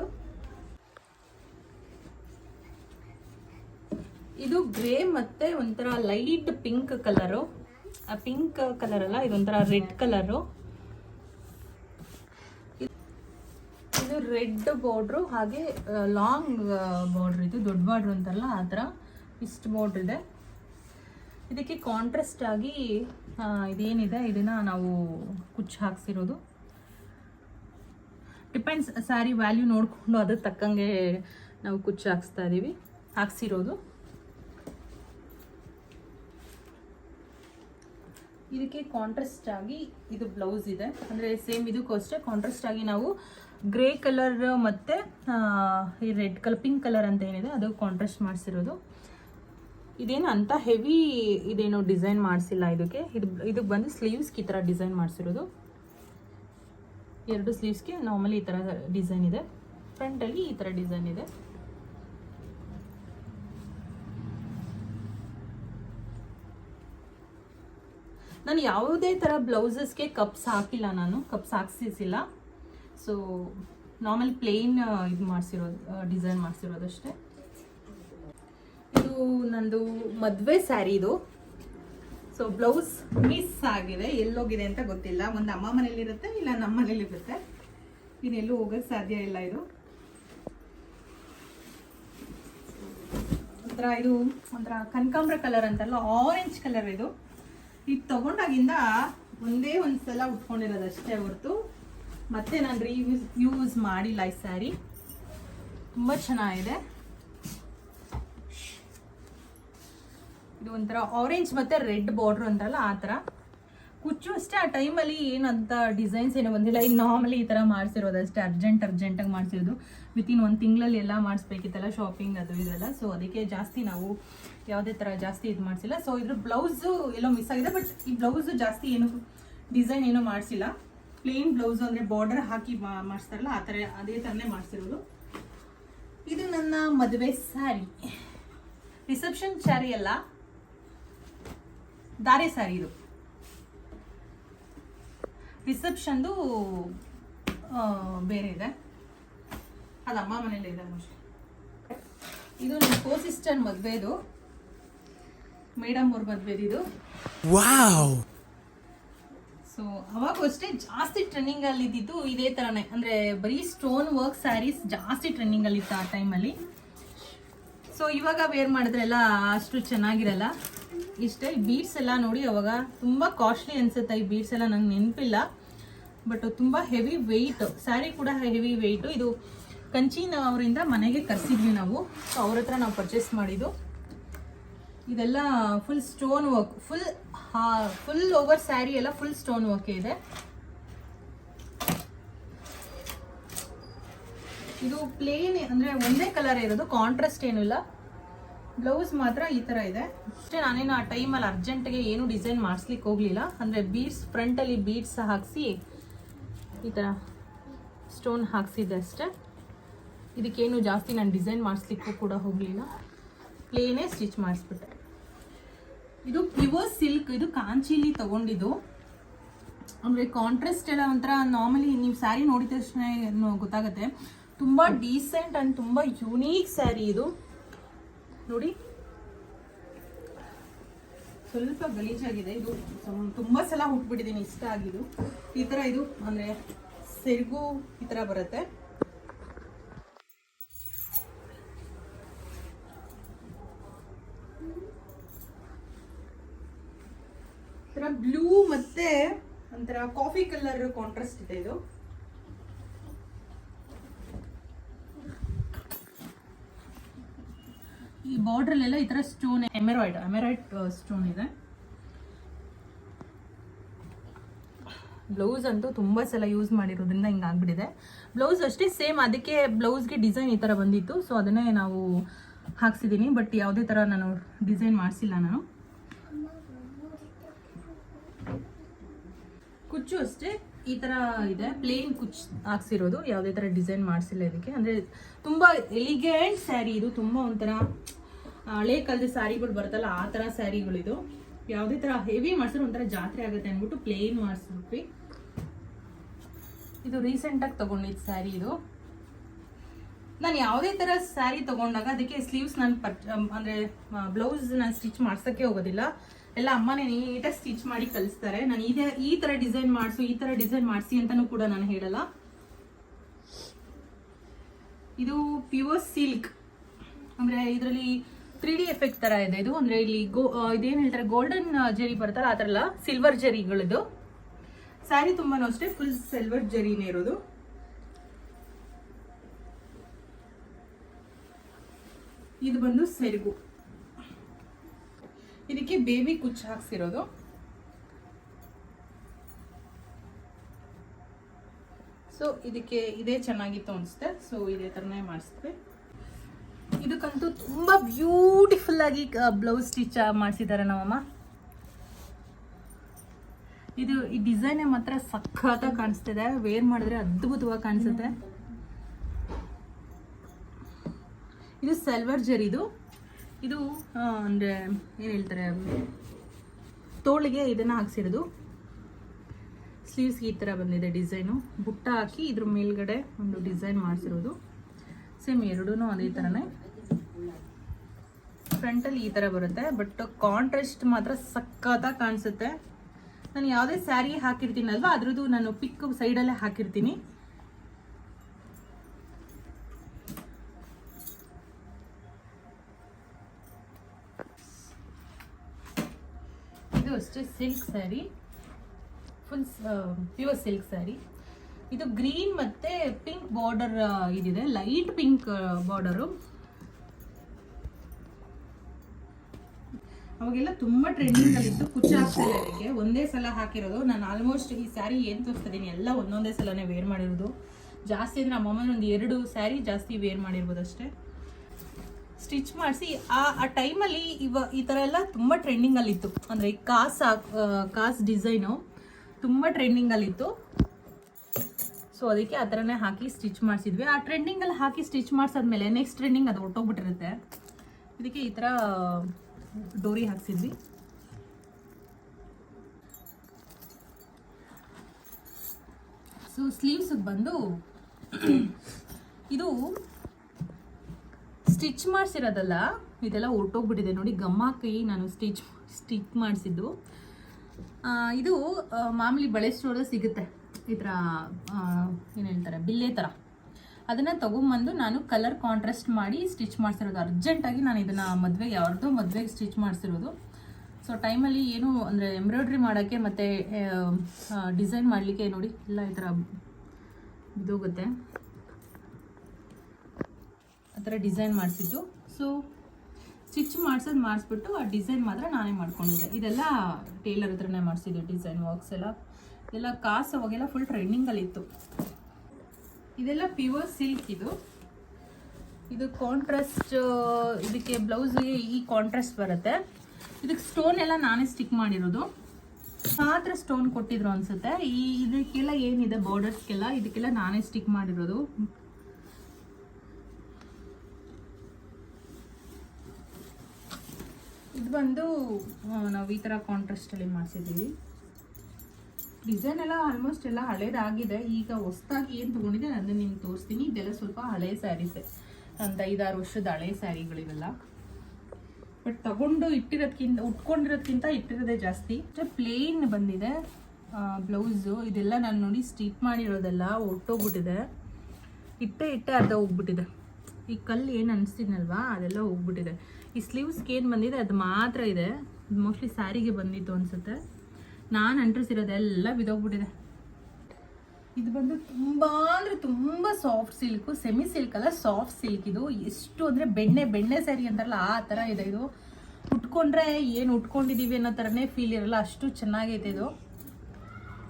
Speaker 1: ಇದು ಗ್ರೇ ಮತ್ತೆ ಒಂಥರ ಲೈಟ್ ಪಿಂಕ್ ಕಲರು ಆ ಪಿಂಕ್ ಕಲರ್ ಅಲ್ಲ, ಇದೊಂಥರ ರೆಡ್ ಕಲರು ಇದು ರೆಡ್ ಬಾರ್ಡ್ರು ಹಾಗೆ ಲಾಂಗ್ ಬಾರ್ಡ್ರ್ ಇದು, ದೊಡ್ಡ ಬಾರ್ಡ್ರ್ ಅಂತಾರಲ್ಲ, ಆ ಥರ ಇಷ್ಟು ಬಾರ್ಡ್ರ್ ಇದೆ. ಇದಕ್ಕೆ ಕಾಂಟ್ರಾಸ್ಟ್ ಆಗಿ ಇದೇನಿದೆ, ಇದನ್ನು ನಾವು ಕುಚ್ಚು ಹಾಕ್ಸಿರೋದು. ಡಿಪೆಂಡ್ಸ್ ಸ್ಯಾರಿ ವ್ಯಾಲ್ಯೂ ನೋಡಿಕೊಂಡು ಅದಕ್ಕೆ ತಕ್ಕಂಗೆ ನಾವು ಕುಚ್ಚು ಹಾಕ್ಸ್ತಾ ಇದ್ದೀವಿ ಹಾಕ್ಸಿರೋದು. ಇದಕ್ಕೆ ಕಾಂಟ್ರಾಸ್ಟ್ ಆಗಿ ಇದು ಬ್ಲೌಸ್ ಇದೆ. ಅಂದರೆ ಸೇಮ್ ಇದಕ್ಕೂ ಅಷ್ಟೇ ಕಾಂಟ್ರಾಸ್ಟ್ ಆಗಿ ನಾವು ಗ್ರೇ ಕಲರ್ ಮತ್ತು ಈ ರೆಡ್ ಕಲರ್ ಪಿಂಕ್ ಕಲರ್ ಅಂತ ಏನಿದೆ, ಅದು ಕಾಂಟ್ರಾಸ್ಟ್ ಮಾಡಿಸಿರೋದು. ಇದೇನು ಅಂತ ಹೆವಿ ಇದೇನು ಡಿಸೈನ್ ಮಾಡಿಸಿಲ್ಲ ಇದಕ್ಕೆ. ಇದು, ಇದಕ್ಕೆ ಬಂದು ಸ್ಲೀವ್ಸ್ಗೆ ಈ ಥರ ಡಿಸೈನ್ ಮಾಡಿಸಿರೋದು. ಎರಡು ಸ್ಲೀವ್ಸ್ಗೆ ನಾರ್ಮಲಿ ಈ ಥರ ಡಿಸೈನ್ ಇದೆ. ಫ್ರಂಟಲ್ಲಿ ಈ ಥರ ಡಿಸೈನ್ ಇದೆ. ನಾನು ಯಾವುದೇ ಥರ ಬ್ಲೌಸಸ್ಗೆ ಕಪ್ಸ್ ಹಾಕಿಲ್ಲ ನಾನು. ಕಪ್ಸ್ ಹಾಕ್ಸಿಸಿಲ್ಲ. ಸೊ ನಾರ್ಮಲ್ ಪ್ಲೇನ್ ಇದು ಮಾಡಿಸಿರೋದು ಡಿಸೈನ್ ಮಾಡಿಸಿರೋದಷ್ಟೇ. ಇದು ನಂದು ಮದುವೆ ಸ್ಯಾರಿ ಇದು. ಸೊ ಬ್ಲೌಸ್ ಮಿಸ್ ಆಗಿದೆ, ಎಲ್ಲೋಗಿದೆ ಅಂತ ಗೊತ್ತಿಲ್ಲ. ಒಂದು ಅಮ್ಮ ಮನೇಲಿರುತ್ತೆ ಇಲ್ಲ ನಮ್ಮ ಮನೇಲಿರುತ್ತೆ ಇನ್ನೆಲ್ಲೂ ಹೋಗೋಕ್ಕೆ ಸಾಧ್ಯ ಇಲ್ಲ ಇದು. ಒಂಥರ ಇದು, ಒಂಥರ ಕನಕಾಂಬ್ರ ಕಲರ್ ಅಂತಲ್ಲ ಆರೆಂಜ್ ಕಲರ್ ಇದು. ಇದು ತಗೊಂಡಾಗಿಂದ ಒಂದೇ ಒಂದು ಸಲ ಉಟ್ಕೊಂಡಿರೋದು ಅಷ್ಟೇ ಹೊರತು. ಮತ್ತೆ ನಾನು ರೀಯೂಸ್ ಯೂಸ್ ಮಾಡಿಲ್ಲ ಈ ಸ್ಯಾರಿ ತುಂಬ ಚೆನ್ನಾಗಿದೆ. ಇದು ಒಂಥರ ಆರೆಂಜ್ ಮತ್ತೆ ರೆಡ್ ಬಾರ್ಡರ್ ಅಂತಾರಲ್ಲ ಆ ಥರ. ಕುಚ್ಚು ಅಷ್ಟೇ, ಆ ಟೈಮಲ್ಲಿ ಏನಂತ ಡಿಸೈನ್ಸ್ ಏನೋ ಬಂದಿಲ್ಲ. ಇನ್ನು ನಾರ್ಮಲಿ ಈ ಥರ ಮಾಡಿಸಿರೋದು ಅಷ್ಟೇ. ಅರ್ಜೆಂಟ್ ಅರ್ಜೆಂಟಾಗಿ ಮಾಡಿಸಿರೋದು. ವಿತಿನ್ ಒಂದು ತಿಂಗಳಲ್ಲಿ ಎಲ್ಲ ಮಾಡಿಸ್ಬೇಕಿತ್ತಲ್ಲ ಶಾಪಿಂಗ್ ಅದು ಇದೆಲ್ಲ. ಸೊ ಅದಕ್ಕೆ ಜಾಸ್ತಿ ನಾವು ಯಾವುದೇ ಥರ ಜಾಸ್ತಿ ಇದು ಮಾಡಿಸಿಲ್ಲ. ಸೊ ಇದ್ರ ಬ್ಲೌಸು ಎಲ್ಲೋ ಮಿಸ್ ಆಗಿದೆ ಬಟ್ ಈ ಬ್ಲೌಸು ಜಾಸ್ತಿ ಏನು ಡಿಸೈನ್ ಏನೂ ಮಾಡಿಸಿಲ್ಲ. ಪ್ಲೇನ್ ಬ್ಲೌಸ್ ಅಂದರೆ ಬಾರ್ಡರ್ ಹಾಕಿ ಮಾಡಿಸ್ತಾರಲ್ಲ, ಆ ಥರ ಅದೇ ಥರನೇ ಮಾಡಿಸಿರೋದು. ಇದು ನನ್ನ ಮದುವೆ ಸ್ಯಾರಿ ರಿಸೆಪ್ಷನ್ ಸ್ಯಾರಿ ಅಲ್ಲ, ದಾರೆ ಸ್ಯಾರಿ ಇದು. ರಿಸೆಪ್ಷನ್ದು ಬೇರೆ ಇದೆ. ಅದು ಅಮ್ಮ ಮನೇಲಿ ಇದೆ ಇದು ನನ್ನ ಕೋ ಸಿಸ್ಟರ್ ಮದುವೆದು. ಮೇಡಮ್ ಅವ್ರ ಮದುವೆದು ಇದು
Speaker 3: Wow!
Speaker 1: ಸೊ ಅವಾಗೂ ಅಷ್ಟೇ ಜಾಸ್ತಿ ಟ್ರೆಂಡಿಂಗ್ ಅಲ್ಲಿ ಇದ್ದಿದ್ದು ಇದೇ ತರನೇ. ಅಂದ್ರೆ ಬರೀ ಸ್ಟೋನ್ ವರ್ಕ್ ಸ್ಯಾರೀಸ್ ಜಾಸ್ತಿ ಟ್ರೆಂಡಿಂಗ್ ಅಲ್ಲಿ ಇತ್ತು ಆ ಟೈಮಲ್ಲಿ ಸೊ ಇವಾಗ ವೇರ್ ಮಾಡಿದ್ರೆಲ್ಲ ಅಷ್ಟು ಚೆನ್ನಾಗಿರಲ್ಲ. ಇಷ್ಟೇ ಬೀಡ್ಸ್ ಎಲ್ಲ ನೋಡಿ ಅವಾಗ ತುಂಬಾ ಕಾಸ್ಟ್ಲಿ ಅನ್ಸುತ್ತೆ ಈ ಬೀಡ್ಸ್ ಎಲ್ಲ ನಂಗೆ ನೆನಪಿಲ್ಲ. ಬಟ್ ತುಂಬಾ ಹೆವಿ ವೆಯ್ಟ್ ಸ್ಯಾರಿ ಕೂಡ ಹೆವಿ ವೆಯ್ಟು ಇದು ಕಂಚಿನ ಅವರಿಂದ ಮನೆಗೆ ಕರೆಸಿದ್ವಿ ನಾವು. ಸೊ ಅವ್ರ ಹತ್ರ ನಾವು ಪರ್ಚೇಸ್ ಮಾಡಿದ್ದು. ಇದೆಲ್ಲ full stone work full full over sari ಎಲ್ಲ ಫುಲ್ ಸ್ಟೋನ್ ವರ್ಕ್ ಇದೆ. ಇದು ಪ್ಲೇನ್ ಅಂದ್ರೆ ಒಂದೇ ಕಲರ್ ಇರೋದು ಕಾಂಟ್ರಾಸ್ಟ್ ಏನೂ ಇಲ್ಲ. ಬ್ಲೌಸ್ ಮಾತ್ರ ಈ ತರ ಇದೆ. ಅಷ್ಟೇ ನಾನೇನು ಆ ಟೈಮಲ್ಲಿ ಅರ್ಜೆಂಟ್ಗೆ ಏನು ಡಿಸೈನ್ ಮಾಡಿಸ್ಲಿಕ್ಕೆ ಹೋಗ್ಲಿಲ್ಲ. ಅಂದ್ರೆ ಬೀಡ್ಸ್ ಫ್ರಂಟಲ್ಲಿ ಬೀಡ್ಸ್ ಹಾಕ್ಸಿ, ಈ ಥರ ಸ್ಟೋನ್ ಹಾಕ್ಸಿದ್ದೆ ಅಷ್ಟೇ. ಇದಕ್ಕೇನು ಜಾಸ್ತಿ ನಾನು ಡಿಸೈನ್ ಮಾಡಿಸ್ಲಿಕ್ಕೂ ಕೂಡ ಹೋಗಲಿಲ್ಲ. ಪ್ಲೇನೇ ಸ್ಟಿಚ್ ಮಾಡಿಸ್ಬಿಟ್ಟೆ. ಇದು ಪ್ಯೂರ್ ಸಿಲ್ಕ್ ಇದು ಕಾಂಚಿಲಿ ತಗೊಂಡಿದ್ದು. ಅಂದರೆ ಕಾಂಟ್ರಾಸ್ಟ್ ಎಲ್ಲ ಒಂಥರ ನಾರ್ಮಲಿ ನೀವು ಸ್ಯಾರಿ ನೋಡಿದ ತಕ್ಷಣ ಗೊತ್ತಾಗುತ್ತೆ. ತುಂಬ ಡೀಸೆಂಟ್ ಆ್ಯಂಡ್ ತುಂಬ ಯುನೀಕ್ ಸ್ಯಾರಿ ಇದು. ನೋಡಿ. ಸ್ವಲ್ಪ ಗಲೀಜಾಗಿದೆ. ಇದು ತುಂಬಾ ಸಲ ಹುಟ್ಬಿಟ್ಟಿದ್ದೀನಿ ಇಷ್ಟ ಆಗಿದ್ದು. ಈ ಥರ ಇದು, ಅಂದರೆ, ಸೆರಗು ಈ ಥರ ಬರುತ್ತೆ. ಥರ ಬ್ಲೂ ಮತ್ತೆ ಒಂಥರ ಕಾಫಿ ಕಲರ್ ಕಾಂಟ್ರಾಸ್ಟ್ ಇದೆ ಇದು. ಈ ಬಾರ್ಡ್ರಲ್ಲೆಲ್ಲ ಈ ಥರ ಸ್ಟೋನ್ ಎಮೆರಾಯ್ಡ್ ಎಮೆರಾಯ್ಡ್ ಸ್ಟೋನ್ ಇದೆ. ಬ್ಲೌಸ್ ಅಂತೂ ತುಂಬ ಸಲ ಯೂಸ್ ಮಾಡಿರೋದ್ರಿಂದ ಹಿಂಗೆ ಆಗ್ಬಿಟ್ಟಿದೆ. ಬ್ಲೌಸ್ ಅಷ್ಟೇ ಸೇಮ್ ಅದಕ್ಕೆ ಬ್ಲೌಸ್ಗೆ ಡಿಸೈನ್ ಈ ಥರ ಬಂದಿತ್ತು. ಸೊ ಅದನ್ನೇ ನಾವು ಹಾಕ್ಸಿದ್ದೀನಿ ಬಟ್ ಯಾವುದೇ ಥರ ನಾನು ಡಿಸೈನ್ ಮಾಡಿಸಿಲ್ಲ ನಾನು. ಕುಚ್ಚು ಅಷ್ಟೇ. ಈ ತರ ಇದೆ. ಪ್ಲೇನ್ ಕುಚ್ ಹಾಕ್ಸಿರೋದು. ಯಾವುದೇ ತರ ಡಿಸೈನ್ ಮಾಡಿಸಿಲ್ಲ ಇದಕ್ಕೆ. ಅಂದ್ರೆ ತುಂಬಾ ಎಲಿಗೆಂಟ್ ಸ್ಯಾರಿ ಇದು. ತುಂಬಾ ಒಂಥರ ಹಳೆ ಕಾಲದ ಸ್ಯಾರಿಗಳು ಬರುತ್ತಲ್ಲ, ಆ ತರ ಸ್ಯಾರಿಗಳಿದು ಯಾವುದೇ ತರ ಹೆವಿ ಮಾಡಿಸಿದ್ರೆ ಒಂಥರ ಜಾತ್ರೆ ಆಗುತ್ತೆ ಅಂದ್ಬಿಟ್ಟು ಪ್ಲೇನ್ ಮಾಡಿಸ್ಬಿಟ್ವಿ ಇದು ರೀಸೆಂಟ್ ಆಗಿ ತಗೊಂಡಿದ್ದು ಸ್ಯಾರಿ ಇದು. ನಾನು ಯಾವುದೇ ತರ ಸ್ಯಾರಿ ತಗೊಂಡಾಗ ಅದಕ್ಕೆ ಸ್ಲೀವ್ಸ್ ನಾನು ಪರ್ ಅಂದ್ರೆ ಬ್ಲೌಸ್ ನಾನು ಸ್ಟಿಚ್ ಮಾಡ್ಸಕ್ಕೆ ಹೋಗೋದಿಲ್ಲ. ಎಲ್ಲ ಅಮ್ಮನೇ ನೀಟಾಗಿ ಸ್ಟಿಚ್ ಮಾಡಿ ಕಲಿಸ್ತಾರೆ. ನಾನು ಇದೇ, ಈ ತರ ಡಿಸೈನ್ ಮಾಡಿಸು, ಈ ತರ ಡಿಸೈನ್ ಮಾಡಿಸಿ ಅಂತಲೂ ಕೂಡ ನಾನು ಹೇಳಲ್ಲ. ಇದು ಪ್ಯೂರ್ ಸಿಲ್ಕ್ ಅಂದ್ರೆ ಇದರಲ್ಲಿ ತ್ರೀ ಡಿ ಎಫೆಕ್ಟ್ ತರ ಇದೆ ಇದು. ಅಂದ್ರೆ ಇಲ್ಲಿ ಗೋ ಇದೇನು ಹೇಳ್ತಾರೆ ಗೋಲ್ಡನ್ ಜರಿ ಬರ್ತಾರೆ ಆ ಥರ ಎಲ್ಲ ಸಿಲ್ವರ್ ಜರಿಗಳದು ಸ್ಯಾರಿ ತುಂಬಾನು ಅಷ್ಟೇ ಫುಲ್ ಸಿಲ್ವರ್ ಜರಿನೇ ಇರೋದು. ಇದು ಬಂದು ಸೆರಗು. ಇದಕ್ಕೆ ಬೇಬಿ ಕುಚ್ಚು ಹಾಕ್ಸಿರೋದು. ಸೊ ಇದಕ್ಕೆ ಇದೇ ಚೆನ್ನಾಗಿತ್ತು ಅನಿಸುತ್ತೆ. ಸೊ ಇದೇ ಥರನೇ ಮಾಡಿಸ್ತೀವಿ. ಇದಕ್ಕಂತೂ ತುಂಬ ಬ್ಯೂಟಿಫುಲ್ ಆಗಿ ಬ್ಲೌಸ್ ಸ್ಟಿಚ್ ಮಾಡಿಸಿದ್ದಾರೆ ನಮ್ಮಮ್ಮ. ಇದು ಈ ಡಿಸೈನ್ ಮಾತ್ರ ಸಖತ್ತಾಗಿ ಕಾಣಿಸ್ತಿದೆ. ವೇರ್ ಮಾಡಿದ್ರೆ ಅದ್ಭುತವಾಗಿ ಕಾಣಿಸುತ್ತೆ. ಇದು ಸೆಲ್ವರ್ ಜರಿದು. ಇದು ಅಂದರೆ ಏನು ಹೇಳ್ತಾರೆ ತೋಳಿಗೆ ಇದನ್ನು ಹಾಕ್ಸಿರೋದು. ಸ್ಲೀವ್ಸ್ಗೆ ಈ ಥರ ಬಂದಿದೆ ಡಿಸೈನು. ಬುಟ್ಟ ಹಾಕಿ ಇದ್ರ ಮೇಲ್ಗಡೆ ಒಂದು ಡಿಸೈನ್ ಮಾಡಿಸಿರೋದು. ಸೇಮ್ ಎರಡೂ ಅದೇ ಥರನೇ ಫ್ರಂಟಲ್ಲಿ ಈ ಥರ ಬರುತ್ತೆ, ಬಟ್ ಕಾಂಟ್ರಾಸ್ಟ್ ಮಾತ್ರ ಸಖತ್ತಾಗಿ ಕಾಣಿಸುತ್ತೆ. ನಾನು ಯಾವುದೇ ಸ್ಯಾರಿ ಹಾಕಿರ್ತೀನಲ್ವ, ಅದ್ರದ್ದು ನಾನು ಪಿಕ್ ಸೈಡಲ್ಲೇ ಹಾಕಿರ್ತೀನಿ. ಅಷ್ಟೇ silk sari. Full pure silk sari. ಇದು ಗ್ರೀನ್ ಮತ್ತೆ ಪಿಂಕ್ ಬಾರ್ಡರ್ ಇದಿದೆ. ಲೈಟ್ ಪಿಂಕ್ ಬಾರ್ಡರು ಅವಾಗೆಲ್ಲ ತುಂಬಾ ಟ್ರೆಂಡಿಂಗ್ ಅಲ್ಲಿ ಇತ್ತು. ಕುಚ್ಚ ಹಾಕ್ತಾರೆ ಅದಕ್ಕೆ ಒಂದೇ ಸಲ ಹಾಕಿರೋದು. ನಾನು ಆಲ್ಮೋಸ್ಟ್ ಈ ಸ್ಯಾರಿ ಏನ್ ತೋರಿಸ್ತಿದ್ದೀನಿ ಎಲ್ಲ ಒಂದೊಂದೇ ಸಲನೇ ವೇರ್ ಮಾಡಿರೋದು. ಜಾಸ್ತಿ ಅಂದ್ರೆ ಅಮ್ಮಮ್ಮನ ಒಂದು ಎರಡು ಸ್ಯಾರಿ ಜಾಸ್ತಿ ವೇರ್ ಮಾಡಿರ್ಬೋದು ಅಷ್ಟೇ. ಸ್ಟಿಚ್ ಮಾಡಿಸಿ ಆ ಆ ಟೈಮಲ್ಲಿ ಇವ ಈ ಥರ ಎಲ್ಲ ತುಂಬ ಟ್ರೆಂಡಿಂಗಲ್ಲಿತ್ತು ಅಂದರೆ ಕಾಸ್ ಆ, ಕಾಸ್ ಡಿಸೈನು ತುಂಬ ಟ್ರೆಂಡಿಂಗಲ್ಲಿತ್ತು ಸೊ ಅದಕ್ಕೆ ಆ ಥರನೇ ಹಾಕಿ ಸ್ಟಿಚ್ ಮಾಡಿಸಿದ್ವಿ. ಆ ಟ್ರೆಂಡಿಂಗಲ್ಲಿ ಹಾಕಿ ಸ್ಟಿಚ್ ಮಾಡಿಸಾದ್ಮೇಲೆ ನೆಕ್ಸ್ಟ್ ಟ್ರೆಂಡಿಂಗ್ ಅದು ಹೊಟ್ಟೋಗ್ಬಿಟ್ಟಿರುತ್ತೆ ಇದಕ್ಕೆ ಈ ಥರ ಡೋರಿ ಹಾಕ್ಸಿದ್ವಿ. ಸೊ ಸ್ಲೀವ್ಸಿಗೆ ಬಂದು ಇದು ಸ್ಟಿಚ್ ಮಾಡಿಸಿರೋದಲ್ಲ, ಇದೆಲ್ಲ ಹೊರಟೋಗ್ಬಿಟ್ಟಿದೆ ನೋಡಿ ಗಮ್ ಹಾಕಿ ನಾನು ಸ್ಟಿಚ್ ಸ್ಟಿಚ್ ಮಾಡಿಸಿದ್ದು. ಇದು ಮಾಮೂಲಿ ಬಳೆ ಸ್ಟೋರಲ್ಲಿ ಸಿಗುತ್ತೆ. ಈ ಥರ ಏನು ಹೇಳ್ತಾರೆ, ಬಿಲ್ಲೆ ಥರ. ಅದನ್ನು ತೊಗೊಂಬಂದು ನಾನು ಕಲರ್ ಕಾಂಟ್ರಾಸ್ಟ್ ಮಾಡಿ ಸ್ಟಿಚ್ ಮಾಡಿಸಿರೋದು. ಅರ್ಜೆಂಟಾಗಿ ನಾನು ಇದನ್ನು ಮದುವೆಗೆ ಯಾರ್ದೋ ಮದುವೆಗೆ ಸ್ಟಿಚ್ ಮಾಡಿಸಿರೋದು. ಸೊ ಟೈಮಲ್ಲಿ ಏನು, ಅಂದರೆ ಎಂಬ್ರಾಯ್ಡ್ರಿ ಮಾಡೋಕ್ಕೆ ಮತ್ತು ಡಿಸೈನ್ ಮಾಡಲಿಕ್ಕೆ ನೋಡಿ, ಎಲ್ಲ ಈ ಥರ ಬಿದೋಗುತ್ತೆ. ಆ ಥರ ಡಿಸೈನ್ ಮಾಡಿಸಿದ್ದು. ಸೊ ಸ್ಟಿಚ್ ಮಾಡ್ಸೋದು ಮಾಡಿಸ್ಬಿಟ್ಟು ಆ ಡಿಸೈನ್ ಮಾತ್ರ ನಾನೇ ಮಾಡ್ಕೊಂಡಿದ್ದೆ. ಇದೆಲ್ಲ ಟೇಲರ್ ಹತ್ರನೇ ಮಾಡಿಸಿದ್ದು ಡಿಸೈನ್ ವರ್ಕ್ಸ್ ಎಲ್ಲ. ಇದೆಲ್ಲ ಕಾಸು ಅವಾಗೆಲ್ಲ ಫುಲ್ ಟ್ರೆಂಡಿಂಗಲ್ಲಿತ್ತು ಇದೆಲ್ಲ ಪ್ಯೂರ್ ಸಿಲ್ಕ್ ಇದು. ಇದು ಕಾಂಟ್ರಾಸ್ಟ್ ಇದಕ್ಕೆ ಬ್ಲೌಸ್ಗೆ ಈ ಕಾಂಟ್ರಾಸ್ಟ್ ಬರುತ್ತೆ. ಇದಕ್ಕೆ ಸ್ಟೋನ್ ಎಲ್ಲ ನಾನೇ ಸ್ಟಿಕ್ ಮಾಡಿರೋದು. ಮಾತ್ರ ಸ್ಟೋನ್ ಕೊಟ್ಟಿದ್ರು ಅನ್ಸುತ್ತೆ. ಈ ಇದಕ್ಕೆಲ್ಲ ಏನಿದೆ ಬಾರ್ಡರ್ಸ್ಗೆಲ್ಲ ಇದಕ್ಕೆಲ್ಲ ನಾನೇ ಸ್ಟಿಕ್ ಮಾಡಿರೋದು. ಇದು ಬಂದು ನಾವು ಈ ಥರ ಕಾಂಟ್ರಾಸ್ಟಲ್ಲಿ ಮಾಡಿಸಿದ್ದೀವಿ ಡಿಸೈನ್ ಎಲ್ಲ ಆಲ್ಮೋಸ್ಟ್ ಎಲ್ಲ ಹಳೇದಾಗಿದೆ. ಈಗ ಹೊಸ್ದಾಗಿ ಏನು ತೊಗೊಂಡಿದೆ ಅದನ್ನು ನಿಮ್ಗೆ ತೋರಿಸ್ತೀನಿ. ಇದೆಲ್ಲ ಸ್ವಲ್ಪ ಹಳೆ ಸ್ಯಾರೀಸೆ ಒಂದು ಐದಾರು ವರ್ಷದ ಹಳೆ ಸ್ಯಾರಿಗಳಿವೆಲ್ಲ ಬಟ್ ತಗೊಂಡು ಇಟ್ಟಿರೋದ್ಕಿಂತ, ಉಟ್ಕೊಂಡಿರೋದ್ಕಿಂತ ಇಟ್ಟಿರೋದೇ ಜಾಸ್ತಿ. ಪ್ಲೇನ್ ಬಂದಿದೆ. ಬ್ಲೌಸು ಇದೆಲ್ಲ ನಾನು ನೋಡಿ ಸ್ಟಿಚ್ ಮಾಡಿರೋದೆಲ್ಲ ಒಟ್ಟೋಗ್ಬಿಟ್ಟಿದೆ. ಇಟ್ಟೆ ಇಟ್ಟೆ ಅರ್ಧ ಹೋಗ್ಬಿಟ್ಟಿದೆ. ಈ ಕಲ್ಲು ಏನು ಅನಿಸ್ತೀನಲ್ವಾ ಅದೆಲ್ಲ ಹೋಗ್ಬಿಟ್ಟಿದೆ. ಈ ಸ್ಲೀವ್ಸ್ಗೆ ಏನು ಬಂದಿದೆ? ಅದು ಮಾತ್ರ ಇದೆ. ಮೋಸ್ಟ್ಲಿ ಸ್ಯಾರಿಗೆ ಬಂದಿತ್ತು ಅನಿಸುತ್ತೆ. ನಾನು ಅಂಟ್ರಿಸಿರೋದೆಲ್ಲ ಬಿದೋಗ್ಬಿಟ್ಟಿದೆ ಇದು ಬಂದು ತುಂಬ ಅಂದರೆ ತುಂಬ ಸಾಫ್ಟ್ ಸಿಲ್ಕು ಸೆಮಿ ಸಿಲ್ಕ್ ಅಲ್ಲ ಸಾಫ್ಟ್ ಸಿಲ್ಕ್ ಇದು. ಎಷ್ಟು ಅಂದರೆ ಬೆಣ್ಣೆ ಬೆಣ್ಣೆ ಸ್ಯಾರಿ ಅಂತಾರಲ್ಲ, ಆ ಥರ ಇದೆ ಇದು. ಉಟ್ಕೊಂಡ್ರೆ ಏನು ಉಟ್ಕೊಂಡಿದ್ದೀವಿ ಅನ್ನೋ ಥರನೇ ಫೀಲ್ ಇರಲ್ಲ, ಅಷ್ಟು ಚೆನ್ನಾಗೈತೆ ಇದು.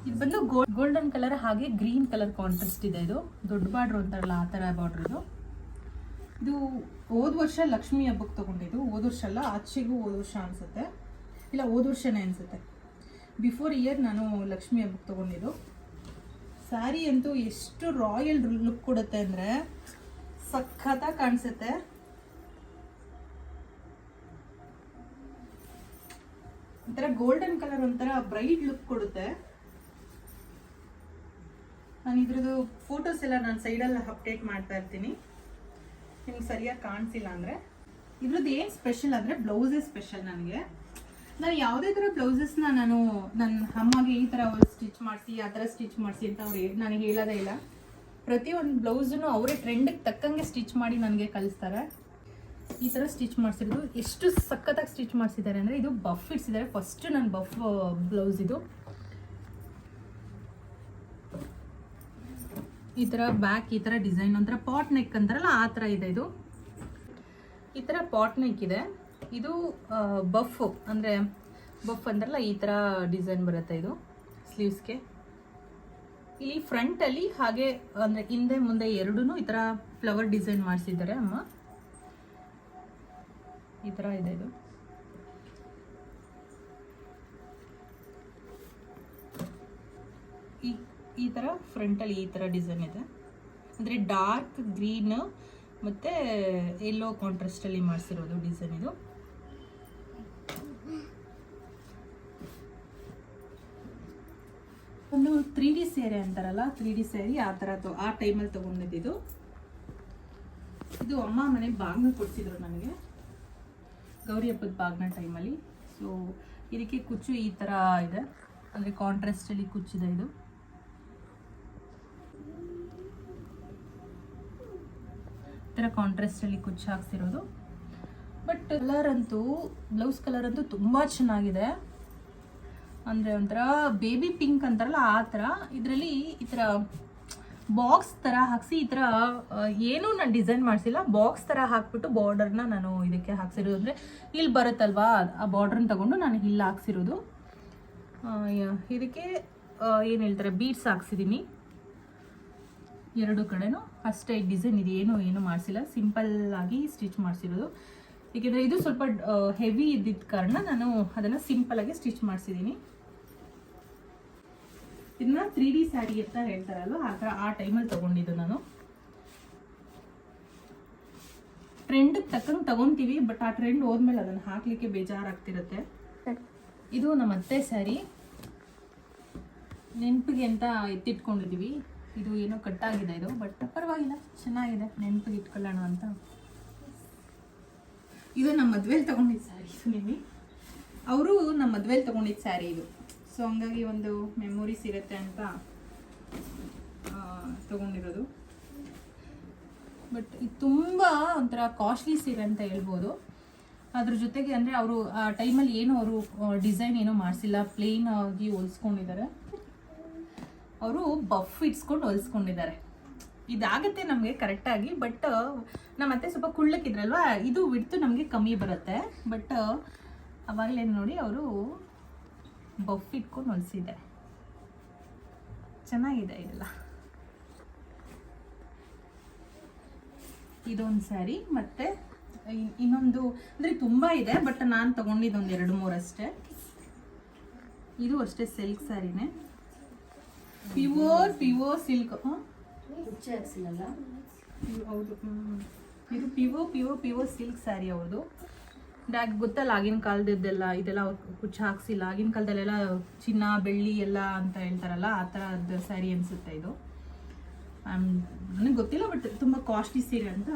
Speaker 1: ಇದು ಬಂದು ಗೋಲ್ಡ್ ಗೋಲ್ಡನ್ ಕಲರ್ ಹಾಗೆ ಗ್ರೀನ್ ಕಲರ್ ಕಾಂಟ್ರಾಸ್ಟ್ ಇದೆ ಇದು. ದೊಡ್ಡ ಬಾರ್ಡ್ರು ಅಂತಾರಲ್ಲ, ಆ ಥರ ಬಾರ್ಡ್ರ್ ಇದು. ಇದು ಹೋದ ವರ್ಷ ಲಕ್ಷ್ಮಿ ಹಬ್ಬಕ್ಕೆ ತೊಗೊಂಡಿದ್ದು. ಹೋದ ವರ್ಷ ಅಲ್ಲ, ಆಚೆಗೂ ಹೋದ ವರ್ಷ ಅನಿಸುತ್ತೆ. ಇಲ್ಲ, ಹೋದ ವರ್ಷನೇ ಅನಿಸುತ್ತೆ. ಬಿಫೋರ್ ಇಯರ್ ನಾನು ಲಕ್ಷ್ಮಿ ಹಬ್ಬಕ್ಕೆ ತೊಗೊಂಡಿದ್ದು. ಸ್ಯಾರಿ ಅಂತೂ ಎಷ್ಟು ರಾಯಲ್ ಲುಕ್ ಕೊಡುತ್ತೆ ಅಂದರೆ ಸಖತ್ತಾಗಿ ಕಾಣಿಸುತ್ತೆ. ಒಂಥರ ಗೋಲ್ಡನ್ ಕಲರ್ ಒಂಥರ ಬ್ರೈಟ್ ಲುಕ್ ಕೊಡುತ್ತೆ. ನಾನು ಇದ್ರದ್ದು ಫೋಟೋಸ್ ಎಲ್ಲ ನಾನು ಸೈಡಲ್ಲಿ ಅಪ್ಡೇಟ್ ಮಾಡ್ತಾ ಇರ್ತೀನಿ. ನಿಮ್ಗೆ ಸರಿಯಾಗಿ ಕಾಣಿಸಿಲ್ಲ ಅಂದರೆ, ಇದ್ರದ್ದು ಏನು ಸ್ಪೆಷಲ್ ಅಂದರೆ ಬ್ಲೌಸೇ ಸ್ಪೆಷಲ್ ನನಗೆ. ನಾನು ಯಾವುದೇ ಥರ ಬ್ಲೌಸಸ್ನ ನಾನು ನನ್ನ ಅಮ್ಮಗೆ ಈ ಥರ ಸ್ಟಿಚ್ ಮಾಡಿಸಿ, ಆ ಥರ ಸ್ಟಿಚ್ ಮಾಡಿಸಿ ಅಂತ ಅವ್ರು ನನಗೆ ಹೇಳೋದೇ ಇಲ್ಲ. ಪ್ರತಿಯೊಂದು ಬ್ಲೌಸನ್ನು ಅವರೇ ಟ್ರೆಂಡಿಗೆ ತಕ್ಕಂಗೆ ಸ್ಟಿಚ್ ಮಾಡಿ ನನಗೆ ಕಲಿಸ್ತಾರೆ ಈ ಥರ ಸ್ಟಿಚ್ ಮಾಡಿಸಿರೋದು. ಎಷ್ಟು ಸಖತ್ತಾಗಿ ಸ್ಟಿಚ್ ಮಾಡಿಸಿದ್ದಾರೆ ಅಂದರೆ, ಇದು ಬಫ್ ಇಡ್ಸಿದ್ದಾರೆ. ಫಸ್ಟ್ ನನ್ನ ಬಫ್ ಬ್ಲೌಸ್ ಇದು. ಈ ಥರ ಬ್ಯಾಕ್ ಈ ಥರ ಡಿಸೈನ್ ಒಂಥರ ಪಾಟ್ ನೆಕ್ ಅಂತಾರಲ್ಲ, ಆ ಥರ ಇದೆ ಇದು. ಈ ಥರ ಪಾಟ್ ನೆಕ್ ಇದೆ. ಇದು ಬಫ್ ಅಂದರೆ ಬಫ್ ಅಂತಾರಲ್ಲ, ಈ ಥರ ಡಿಸೈನ್ ಬರುತ್ತೆ ಇದು ಸ್ಲೀವ್ಸ್ಗೆ ಇಲ್ಲಿ ಫ್ರಂಟಲ್ಲಿ ಹಾಗೆ, ಅಂದರೆ ಹಿಂದೆ ಮುಂದೆ ಎರಡೂ ಈ ಥರ ಫ್ಲವರ್ ಡಿಸೈನ್ ಮಾಡಿಸಿದ್ದಾರೆ ಅಮ್ಮ. ಈ ಥರ ಇದೆ ಇದು. ಈ ಈ ಥರ ಫ್ರಂಟಲ್ಲಿ ಈ ಥರ ಡಿಸೈನ್ ಇದೆ. ಅಂದರೆ ಡಾರ್ಕ್ ಗ್ರೀನ್ ಮತ್ತು ಎಲ್ಲೋ ಕಾಂಟ್ರಾಸ್ಟಲ್ಲಿ ಮಾಡಿಸಿರೋದು ಡಿಸೈನ್ ಇದು. ಒಂದು ತ್ರೀ ಡಿ ಸೇರೆ ಅಂತಾರಲ್ಲ ತ್ರೀ ಡಿ ಸ್ಯಾರಿ ಆ ಥರ ಆ ಟೈಮಲ್ಲಿ ತೊಗೊಂಡಿದ್ದು ಇದು. ಅಮ್ಮ ಮನೆ ಬಾಗ್ನ ಕೊಡ್ಸಿದ್ರು ನನಗೆ. ಗೌರಿ ಹಬ್ಬದ ಬಾಗ್ನ ಟೈಮಲ್ಲಿ ಸೊ ಇದಕ್ಕೆ ಕುಚ್ಚು ಈ ಥರ ಇದೆ. ಅಂದರೆ ಕಾಂಟ್ರಾಸ್ಟಲ್ಲಿ ಕುಚ್ಚಿದೆ ಇದು. ಥರ ಕಾಂಟ್ರಾಸ್ಟಲ್ಲಿ ಕುಚ್ಚು ಹಾಕ್ಸಿರೋದು. ಬಟ್ ಕಲರ್ ಅಂತೂ ಬ್ಲೌಸ್ ಕಲರ್ ಅಂತೂ ತುಂಬ ಚೆನ್ನಾಗಿದೆ. ಅಂದರೆ ಒಂಥರ ಬೇಬಿ ಪಿಂಕ್ ಅಂತಾರಲ್ಲ ಆ ಥರ. ಇದರಲ್ಲಿ ಈ ಥರ ಬಾಕ್ಸ್ ಥರ ಹಾಕ್ಸಿ, ಈ ಥರ ಏನೂ ನಾನು ಡಿಸೈನ್ ಮಾಡಿಸಿಲ್ಲ. ಬಾಕ್ಸ್ ಥರ ಹಾಕ್ಬಿಟ್ಟು ಬಾರ್ಡರ್ನ ನಾನು ಇದಕ್ಕೆ ಹಾಕ್ಸಿರೋದು. ಅಂದರೆ ಇಲ್ಲಿ ಬರುತ್ತಲ್ವಾ, ಆ ಬಾರ್ಡ್ರನ್ನ ತಗೊಂಡು ನಾನು ಇಲ್ಲಿ ಹಾಕ್ಸಿರೋದು. ಇದಕ್ಕೆ ಏನು ಹೇಳ್ತಾರೆ ಬೀಡ್ಸ್ ಹಾಕ್ಸಿದ್ದೀನಿ ಎರಡು ಕಡೆನೂ ಅಷ್ಟೇ ಡಿಸೈನ್ ಇದು ಏನು ಏನು ಮಾಡಿಸಿಲ್ಲ. ಸಿಂಪಲ್ ಆಗಿ ಸ್ಟಿಚ್ ಮಾಡಿಸಿರೋದು. ಏಕೆಂದರೆ ಇದು ಸ್ವಲ್ಪ ಹೆವಿ ಇದ್ದಿದ್ದ ಕಾರಣ ನಾನು ಅದನ್ನು ಸಿಂಪಲ್ ಆಗಿ ಸ್ಟಿಚ್ ಮಾಡಿಸಿದ್ದೀನಿ. ಇದನ್ನ ತ್ರೀ ಡಿ ಸ್ಯಾರಿ ಅಂತ ಹೇಳ್ತಾರಲ್ವ? ಆ ಥರ ಆ ಟೈಮಲ್ಲಿ ತಗೊಂಡಿದ್ದು ನಾನು. ಟ್ರೆಂಡ್ ತಕ್ಕಂಗೆ ತಗೊಂತೀವಿ ಬಟ್ ಆ ಟ್ರೆಂಡ್ ಹೋದ್ಮೇಲೆ ಅದನ್ನು ಹಾಕ್ಲಿಕ್ಕೆ ಬೇಜಾರಾಗ್ತಿರುತ್ತೆ. ಇದು ನಮ್ಮ ಅತ್ತೆ ಸ್ಯಾರಿ ನೆನಪಿಗೆ ಅಂತ ಎತ್ತಿಟ್ಕೊಂಡಿದ್ದೀವಿ ಇದು ಏನೋ ಕಟ್ಟಾಗಿದೆ ಇದು ಬಟ್ ಪರವಾಗಿಲ್ಲ, ಚೆನ್ನಾಗಿದೆ, ನೆನಪಿಗೆ ಇಟ್ಕೊಳ್ಳೋಣ ಅಂತ. ಇದು ನಮ್ಮ ಮದ್ವೆಲಿ ತಗೊಂಡಿದ್ದ ಸ್ಯಾರಿ ಇದು ನಿಮಗೆ ಅವರು ನಮ್ಮ ಮದ್ವೆಲಿ ತಗೊಂಡಿದ್ದ ಸ್ಯಾರಿ ಇದು. ಸೊ ಹಂಗಾಗಿ ಒಂದು ಮೆಮೊರೀಸ್ ಇರುತ್ತೆ ಅಂತ ತಗೊಂಡಿರೋದು. ಬಟ್ ಇದು ತುಂಬ ಒಂಥರ ಕಾಸ್ಟ್ಲಿ ಸೀರೆ ಅಂತ ಹೇಳ್ಬೋದು. ಅದ್ರ ಜೊತೆಗೆ ಅಂದರೆ ಅವರು ಆ ಟೈಮಲ್ಲಿ ಏನು ಅವರು ಡಿಸೈನ್ ಏನೂ ಮಾಡಿಸಿಲ್ಲ. ಪ್ಲೇನ್ ಆಗಿ ಹೊಲ್ಸ್ಕೊಂಡಿದ್ದಾರೆ. ಅವರು ಬಫ್ ಇಟ್ಸ್ಕೊಂಡು ಹೊಲಿಸ್ಕೊಂಡಿದ್ದಾರೆ. ಇದಾಗುತ್ತೆ ನಮಗೆ ಕರೆಕ್ಟಾಗಿ ಬಟ್ ನಮ್ಮ ಅತ್ತೆ ಸ್ವಲ್ಪ ಕುಳ್ಳಕ್ಕಿದ್ರಲ್ವಾ, ಇದು ಬಿಡ್ತು ನಮಗೆ ಕಮ್ಮಿ ಬರುತ್ತೆ. ಬಟ್ ಅವಾಗಲೇ ನೋಡಿ ಅವರು ಬಫ್ ಇಟ್ಕೊಂಡು ಹೊಲಿಸಿದ್ದಾರೆ ಚೆನ್ನಾಗಿದೆ ಇದೆಲ್ಲ. ಇದೊಂದು ಸ್ಯಾರಿ ಮತ್ತೆ ಇನ್ನೊಂದು, ಅಂದರೆ ತುಂಬ ಇದೆ ಬಟ್ ನಾನು ತಗೊಂಡಿದ್ದೊಂದು ಎರಡು ಮೂರು ಅಷ್ಟೇ. ಇದು ಅಷ್ಟೇ ಸಿಲ್ಕ್ ಸ್ಯಾರಿನೇ ಪ್ಯೂರ್ ಪ್ಯೂರ್ ಸಿಲ್ಕ್. ಹೌದು. ಇದು ಪಿವೋ ಪಿವೋ ಪಿವೋ ಸಿಲ್ಕ್ ಸ್ಯಾರಿ ಅವ್ರದ್ದು ಡಾಕ್ ಗೊತ್ತಲ್ಲ ಆಗಿನ ಕಾಲದದ್ದೆಲ್ಲ ಇದೆಲ್ಲ ಕುಚ್ಚ ಹಾಕ್ಸಿಲ್ಲ. ಆಗಿನ ಕಾಲದಲ್ಲೆಲ್ಲ ಚಿನ್ನ ಬೆಳ್ಳಿ ಎಲ್ಲ ಅಂತ ಹೇಳ್ತಾರಲ್ಲ ಆ ಥರದ ಸ್ಯಾರಿ ಅನಿಸುತ್ತೆ ಇದು. ನನಗೆ ಗೊತ್ತಿಲ್ಲ ಬಟ್ ತುಂಬ ಕಾಸ್ಟ್ಲಿ ಸೀರೆ ಅಂತ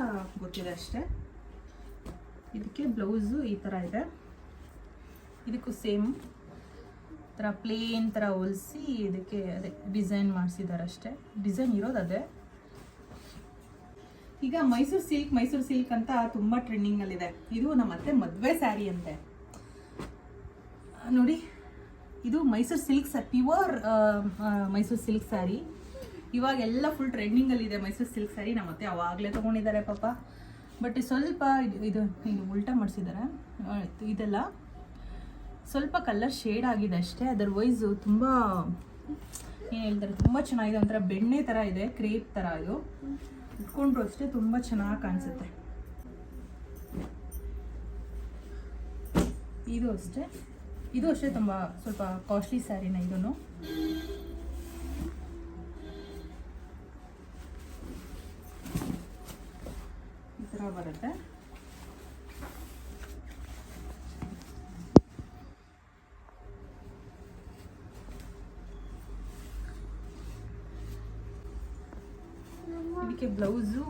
Speaker 1: ಗೊತ್ತಿದೆ ಅಷ್ಟೇ. ಇದಕ್ಕೆ ಬ್ಲೌಸು ಈ ಥರ ಇದೆ. ಇದಕ್ಕೂ ಸೇಮ್. ಥರ ಪ್ಲೇನ್ ಥರ ಹೊಲಿಸಿ ಇದಕ್ಕೆ ಅದೇ ಡಿಸೈನ್ ಮಾಡಿಸಿದ್ದಾರೆ ಅಷ್ಟೇ ಡಿಸೈನ್ ಇರೋದು ಅದೇ. ಈಗ ಮೈಸೂರು ಸಿಲ್ಕ್ ಮೈಸೂರು ಸಿಲ್ಕ್ ಅಂತ ತುಂಬ ಟ್ರೆಂಡಿಂಗಲ್ಲಿದೆ ಇದು ನಮ್ಮ ಅತ್ತೆ ಮದುವೆ ಸ್ಯಾರಿ ಅಂತೆ. ನೋಡಿ, ಇದು ಮೈಸೂರು ಸಿಲ್ಕ್ ಸ ಪ್ಯೂರ್ ಮೈಸೂರು ಸಿಲ್ಕ್ ಸ್ಯಾರಿ ಇವಾಗ ಎಲ್ಲ ಫುಲ್ ಟ್ರೆಂಡಿಂಗಲ್ಲಿದೆ ಮೈಸೂರು ಸಿಲ್ಕ್ ಸ್ಯಾರಿ ನಮ್ಮ ಅತ್ತೆ ಅವಾಗಲೇ ತೊಗೊಂಡಿದ್ದಾರೆ ಪಾಪ. ಬಟ್ ಸ್ವಲ್ಪ ಇದು ಇದು ಉಲ್ಟಾ ಮಾಡಿಸಿದ್ದಾರೆ ಇದೆಲ್ಲ ಸ್ವಲ್ಪ ಕಲರ್ ಶೇಡ್ ಆಗಿದೆ ಅಷ್ಟೇ. ಅದರ್ವೈಸು ತುಂಬ, ಏನು ಹೇಳ್ತಾರೆ, ತುಂಬ ಚೆನ್ನಾಗಿದೆ. ಒಂಥರ ಬೆಣ್ಣೆ ಥರ ಇದೆ ಕ್ರೇಪ್ ಥರ ಇದು. ಇಟ್ಕೊಂಡ್ರು ಅಷ್ಟೇ ತುಂಬ ಚೆನ್ನಾಗಿ ಕಾಣಿಸುತ್ತೆ. ಇದು ಅಷ್ಟೇ. ಇದು ಅಷ್ಟೇ ತುಂಬ ಸ್ವಲ್ಪ ಕಾಸ್ಟ್ಲಿ ಸ್ಯಾರಿನ ಇದನ್ನು ಈ ಥರ ಬರುತ್ತೆ. ಬ್ಲೌಸು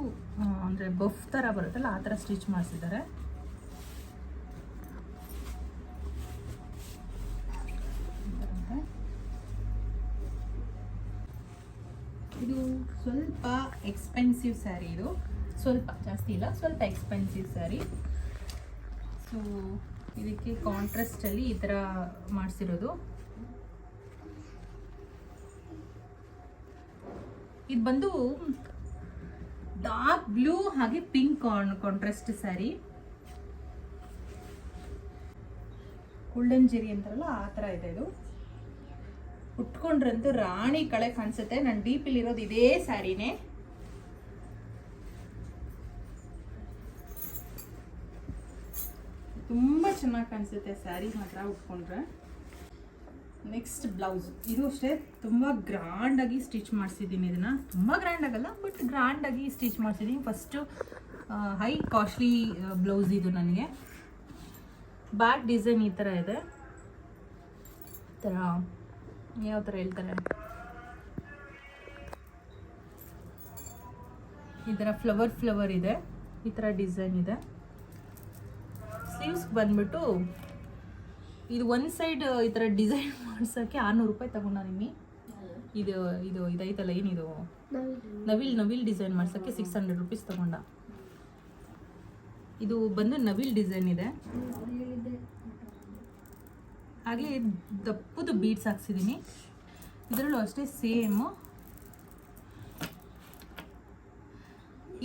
Speaker 1: ಅಂದರೆ ಬಫ್ ಥರ ಬರುತ್ತಲ್ಲ, ಆ ಥರ ಸ್ಟಿಚ್ ಮಾಡಿಸಿದ್ದಾರೆ. ಇದು ಸ್ವಲ್ಪ ಎಕ್ಸ್ಪೆನ್ಸಿವ್ ಸ್ಯಾರಿ ಇದು. ಸ್ವಲ್ಪ, ಜಾಸ್ತಿ ಇಲ್ಲ, ಸ್ವಲ್ಪ ಎಕ್ಸ್ಪೆನ್ಸಿವ್ ಸ್ಯಾರಿ ಸೊ ಇದಕ್ಕೆ ಕಾಂಟ್ರಾಸ್ಟಲ್ಲಿ ಈ ಥರ ಮಾಡಿಸಿರೋದು. ಇದು ಬಂದು ಡಾರ್ಕ್ ಬ್ಲೂ ಹಾಗೆ pink contrast sari golden zari ಅಂತಾರಲ್ಲ, ಆ ಥರ ಇದೆ ಇದು. ಉಟ್ಕೊಂಡ್ರಂತೂ ರಾಣಿ ಕಳೆ ಕಾಣಿಸುತ್ತೆ. ನಾನು ಡೀಪಲ್ಲಿ ಇರೋದು ಇದೇ ಸ್ಯಾರಿನೇ ತುಂಬ ಚೆನ್ನಾಗಿ ಕಾಣಿಸುತ್ತೆ ಸ್ಯಾರಿ ಮಾತ್ರ ಉಟ್ಕೊಂಡ್ರೆ. ನೆಕ್ಸ್ಟ್ ಬ್ಲೌಸ್ ಇದು ಅಷ್ಟೇ, ತುಂಬ ಗ್ರ್ಯಾಂಡಾಗಿ ಸ್ಟಿಚ್ ಮಾಡಿಸಿದ್ದೀನಿ ಇದನ್ನು. ತುಂಬ ಗ್ರ್ಯಾಂಡ್ ಆಗಲ್ಲ ಬಟ್ ಗ್ರ್ಯಾಂಡಾಗಿ ಸ್ಟಿಚ್ ಮಾಡಿಸಿದ್ದೀನಿ. ಫಸ್ಟು ಹೈ ಕಾಸ್ಟ್ಲಿ ಬ್ಲೌಸ್ ಇದು ನನಗೆ. ಬ್ಯಾಕ್ ಡಿಸೈನ್ ಈ ಥರ ಇದೆ. ಥರ ಯಾವ ಥರ ಹೇಳ್ತಾರೆ? ಈ ಥರ ಫ್ಲವರ್ ಫ್ಲವರ್ ಇದೆ. ಈ ಥರ ಡಿಸೈನ್ ಇದೆ. ಸ್ಲೀವ್ಸ್ಗೆ ಬಂದ್ಬಿಟ್ಟು ಇದು ಒಂದು ಸೈಡ್ ಈ ಥರ ಡಿಸೈನ್ ಮಾಡ್ಸೋಕ್ಕೆ ಆರ್ನೂರು ರೂಪಾಯಿ ತಗೊಂಡ ನಿಮ್ಮಿ. ಇದು ಇದು ಇದೈತಲ್ಲ ಏನಿದು ನವಿಲ್ ನವಿಲ್ ಡಿಸೈನ್ ಮಾಡ್ಸೋಕ್ಕೆ ಸಿಕ್ಸ್ ಹಂಡ್ರೆಡ್ ರುಪೀಸ್ ತಗೊಂಡ. ಇದು ಬಂದು ನವಿಲ್ ಡಿಸೈನ್ ಇದೆ. ಹಾಗೆ ದಪ್ಪದು ಬೀಡ್ಸ್ ಹಾಕ್ಸಿದ್ದೀನಿ ಇದರಲ್ಲೂ ಅಷ್ಟೇ ಸೇಮು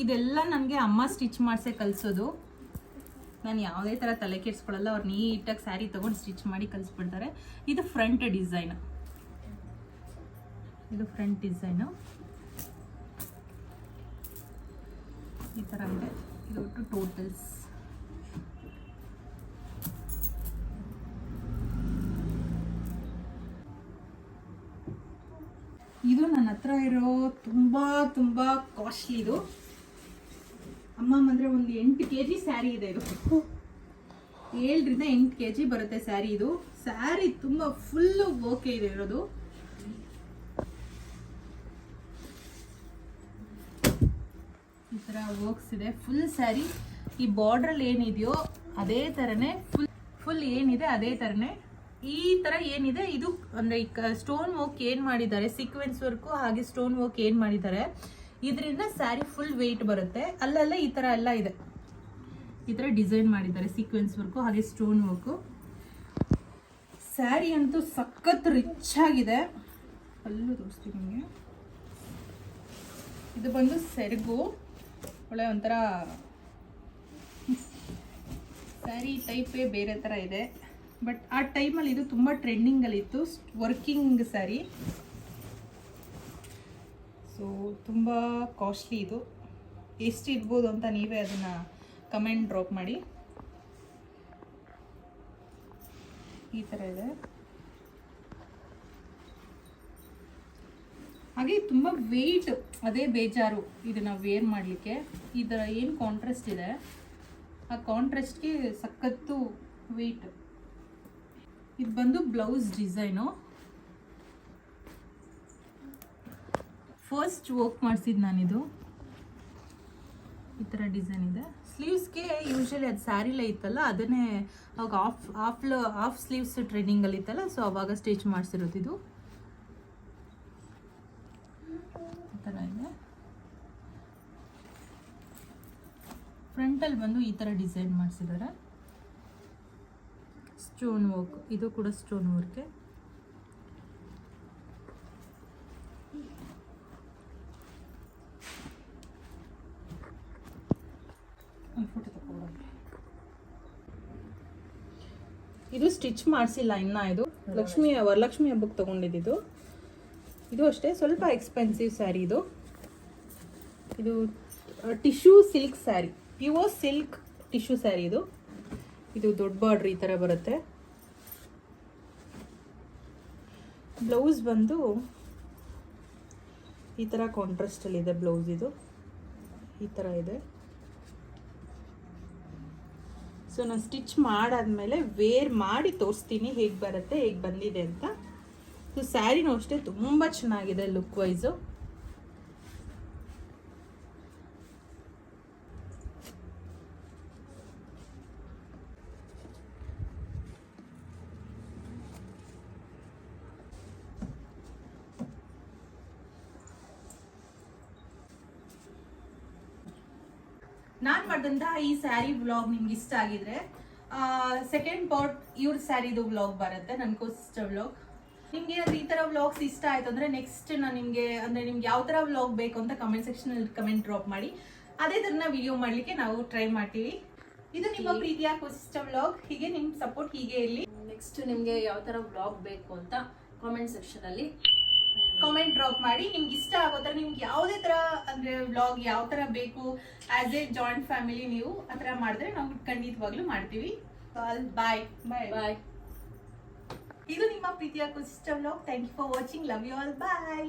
Speaker 1: ಇದೆಲ್ಲ ನನಗೆ ಅಮ್ಮ ಸ್ಟಿಚ್ ಮಾಡಿಸೇ ಕಲಿಸೋದು. ನಾನು ಯಾವುದೇ ಥರ ತಲೆ ಕೆಡಿಸ್ಕೊಳ್ಳಲ್ಲ ಅವ್ರು ನೀಟಾಗಿ ಸ್ಯಾರಿ ತೊಗೊಂಡು ಸ್ಟಿಚ್ ಮಾಡಿ ಕಲಿಸ್ಬಿಡ್ತಾರೆ. ಇದು ಫ್ರಂಟ್ ಡಿಸೈನ್. ಇದು ಫ್ರಂಟ್ ಡಿಸೈನು. ಈ ಥರ ಇದೆ. ಇದು ಒಟ್ಟು ಟೋಟಲ್ಸ್. ಇದು ನನ್ನ ಹತ್ರ ಇರೋ ತುಂಬ ತುಂಬ ಕಾಸ್ಟ್ಲಿ ಇದು. ಅಮ್ಮ ಅಂದರೆ ಒಂದು ಎಂಟು ಕೆ ಜಿ ಸ್ಯಾರಿ ಇದೆ ಇದು. ಏಳರಿಂದ ಎಂಟು ಕೆ ಜಿ ಬರುತ್ತೆ ಸ್ಯಾರಿ ಇದು. ಸ್ಯಾರಿ ತುಂಬ ಫುಲ್ಲು ಓಕೆ ಇದೆ ಇರೋದು. ಈ ಥರ ವರ್ಕ್ಸ್ ಇದೆ. Full sari. ಈ ಬಾರ್ಡ್ರಲ್ಲಿ ಏನಿದೆಯೋ ಅದೇ ಥರನೇ ಫುಲ್ ಫುಲ್ ಏನಿದೆ ಅದೇ ಥರನೇ ಈ ಥರ ಏನಿದೆ ಇದು ಅಂದರೆ ಸ್ಟೋನ್ ವರ್ಕ್ ಏನು ಮಾಡಿದ್ದಾರೆ? ಸೀಕ್ವೆನ್ಸ್ ವರ್ಕು ಹಾಗೆ ಸ್ಟೋನ್ ವರ್ಕ್ ಏನು ಮಾಡಿದ್ದಾರೆ? ಇದರಿಂದ ಸ್ಯಾರಿ ಫುಲ್ ವೆಯ್ಟ್ ಬರುತ್ತೆ. ಅಲ್ಲೆಲ್ಲ ಈ ಥರ ಎಲ್ಲ ಇದೆ. ಈ ಥರ ಡಿಸೈನ್ ಮಾಡಿದ್ದಾರೆ ಸೀಕ್ವೆನ್ಸ್ ವರ್ಕು ಹಾಗೆ ಸ್ಟೋನ್ ವರ್ಕು ಸ್ಯಾರಿ ಅಂತೂ ಸಖತ್ ರಿಚ್ ಆಗಿದೆ. ಅಲ್ಲೂ ತೋರಿಸ್ತೀನಿ ನಿಮಗೆ. ಇದು ಬಂದು ಸೆರಗು. ಒಳ್ಳೆ ಒಂಥರ ಸ್ಯಾರಿ ಟೈಪೇ ಬೇರೆ ಥರ ಇದೆ. ಬಟ್ ಆ ಟೈಮಲ್ಲಿ ಇದು ತುಂಬ ಟ್ರೆಂಡಿಂಗಲ್ಲಿತ್ತು ವರ್ಕಿಂಗ್ ಸ್ಯಾರಿ. ಸೊ ತುಂಬ ಕಾಸ್ಟ್ಲಿ ಇದು. ಎಷ್ಟು ಇರ್ಬೋದು ಅಂತ ನೀವೇ ಅದನ್ನು ಕಮೆಂಟ್ ಡ್ರಾಪ್ ಮಾಡಿ. ಈ ಥರ ಇದೆ. ಹಾಗೆ ತುಂಬ ವೆಯ್ಟ್ ಅದೇ ಬೇಜಾರು ಇದನ್ನು ವೇರ್ ಮಾಡಲಿಕ್ಕೆ. ಇದರ ಏನು ಕಾಂಟ್ರಾಸ್ಟ್ ಇದೆ? ಆ ಕಾಂಟ್ರೆಸ್ಟ್ಗೆ ಸಖತ್ತು ವೆಯ್ಟ್ ಇದು ಬಂದು ಬ್ಲೌಸ್ ಡಿಸೈನು ಫಸ್ಟ್ ವರ್ಕ್ ಮಾಡಿಸಿದ್ದು ನಾನಿದು. ಈ ಥರ ಡಿಸೈನ್ ಇದೆ. ಸ್ಲೀವ್ಸ್ಗೆ ಯೂಶಲಿ ಅದು ಸ್ಯಾರಿಲೇ ಇತ್ತಲ್ಲ, ಅದನ್ನೇ ಅವಾಗ ಆಫ್ ಆಫ್ ಆಫ್ ಸ್ಲೀವ್ಸ್ ಟ್ರೈನಿಂಗಲ್ಲಿ ಇತ್ತಲ್ಲ ಸೊ ಅವಾಗ ಸ್ಟಿಚ್ ಮಾಡಿಸಿರೋದು ಇದು. ಈ ಥರ ಇದೆ. ಫ್ರಂಟಲ್ಲಿ ಬಂದು ಈ ಥರ ಡಿಸೈನ್ ಮಾಡಿಸಿದ್ದಾರೆ ಸ್ಟೋನ್ ವರ್ಕ್ ಇದು ಕೂಡ ಸ್ಟೋನ್ ವರ್ಕೆ ಒಂದು ಫೋಟೋ ತಗೊಂಡು ಇದು ಸ್ಟಿಚ್ ಮಾಡಿಸಿಲ್ಲ ಇನ್ನ ಇದು. ಲಕ್ಷ್ಮಿ ವರಲಕ್ಷ್ಮಿ ಹಬ್ಬಕ್ಕೆ ತಗೊಂಡಿದ್ದು ಇದು ಅಷ್ಟೇ, ಸ್ವಲ್ಪ ಎಕ್ಸ್ಪೆನ್ಸಿವ್ ಸ್ಯಾರಿ ಇದು. ಇದು tissue silk sari pure silk tissue sari ಇದು. ಇದು ದೊಡ್ಡ ಬಾರ್ಡ್ರ್ ಈ ಥರ ಬರುತ್ತೆ. ಬ್ಲೌಸ್ ಬಂದು ಈ ಥರ ಕಾಂಟ್ರಾಸ್ಟಲ್ಲಿದೆ ಬ್ಲೌಸ್ ಇದು ಈ ಥರ ಇದೆ. ಸೊ ನಾನು ಸ್ಟಿಚ್ ಮಾಡಾದ್ಮೇಲೆ ವೇರ್ ಮಾಡಿ ತೋರಿಸ್ತೀನಿ ಹೇಗೆ ಬರುತ್ತೆ, ಹೇಗೆ ಬಂದಿದೆ ಅಂತ. ಸೊ ಸ್ಯಾರಿನೂ ಅಷ್ಟೇ ತುಂಬ ಚೆನ್ನಾಗಿದೆ ಲುಕ್ ವೈಸು ನಾನ್ ಮಾಡಿದಂತಹ ಈ ಸ್ಯಾರಿ ವ್ಲಾಗ್ ನಿಮ್ಗೆ ಇಷ್ಟ ಆಗಿದ್ರೆ ಸೆಕೆಂಡ್ ಪಾರ್ಟ್ ಇವ್ರ ಸ್ಯಾರಿದು ವ್ಲಾಗ್ ಬರುತ್ತೆ ನನ್ಗೋಸ್ಕರ ವ್ಲಾಗ್ ನಿಮ್ಗೆ ಏನಾದ್ರು ಈ ತರ ವ್ಲಾಗ್ಸ್ ಇಷ್ಟ ಆಯ್ತು ಅಂದ್ರೆ ನೆಕ್ಸ್ಟ್ ನಾನು ನಿಮ್ಗೆ ಅಂದ್ರೆ ನಿಮ್ಗೆ ಯಾವ ತರ ವ್ಲಾಗ್ ಬೇಕು ಅಂತ ಕಮೆಂಟ್ ಸೆಕ್ಷನ್ ಅಲ್ಲಿ ಕಮೆಂಟ್ ಡ್ರಾಪ್ ಮಾಡಿ. ಅದೇ ತರನ ವಿಡಿಯೋ ಮಾಡ್ಲಿಕ್ಕೆ ನಾವು ಟ್ರೈ ಮಾಡ್ತೀವಿ. ಇದು ನಿಮ್ಮ ಪ್ರೀತಿಯ ಕುಸಿಷ್ಟ ವ್ಲಾಗ್ ಹೀಗೆ ನಿಮ್ ಸಪೋರ್ಟ್ ಹೀಗೆ ಇರಲಿ.
Speaker 3: ನೆಕ್ಸ್ಟ್ ನಿಮಗೆ ಯಾವ ಥರ ವ್ಲಾಗ್ ಬೇಕು ಅಂತ ಕಾಮೆಂಟ್ ಸೆಕ್ಷನಲ್ಲಿ
Speaker 1: ಕಾಮೆಂಟ್ ಡ್ರಾಪ್ ಮಾಡಿ. ನಿಮ್ಗೆ ಇಷ್ಟ ಆಗೋ ಥರ ನಿಮ್ಗೆ ಯಾವುದೇ ತರ ಅಂದ್ರೆ ವ್ಲಾಗ್ ಯಾವ ತರ ಬೇಕು ಆಸ್ ಎ ಜಾಯಿಂಟ್ ಫ್ಯಾಮಿಲಿ ನೀವು ಆ ಥರ ಮಾಡಿದ್ರೆ ನಾವು ಖಂಡಿತವಾಗ್ಲೂ ಮಾಡ್ತೀವಿ. ಬಾಯ್ ಬಾಯ್
Speaker 3: ಬಾಯ್
Speaker 1: ಇದು ನಿಮ್ಮ ಪ್ರೀತಿಯ ಕುಸಿಸ್ಟಮ್ vlog thank you for watching love you all bye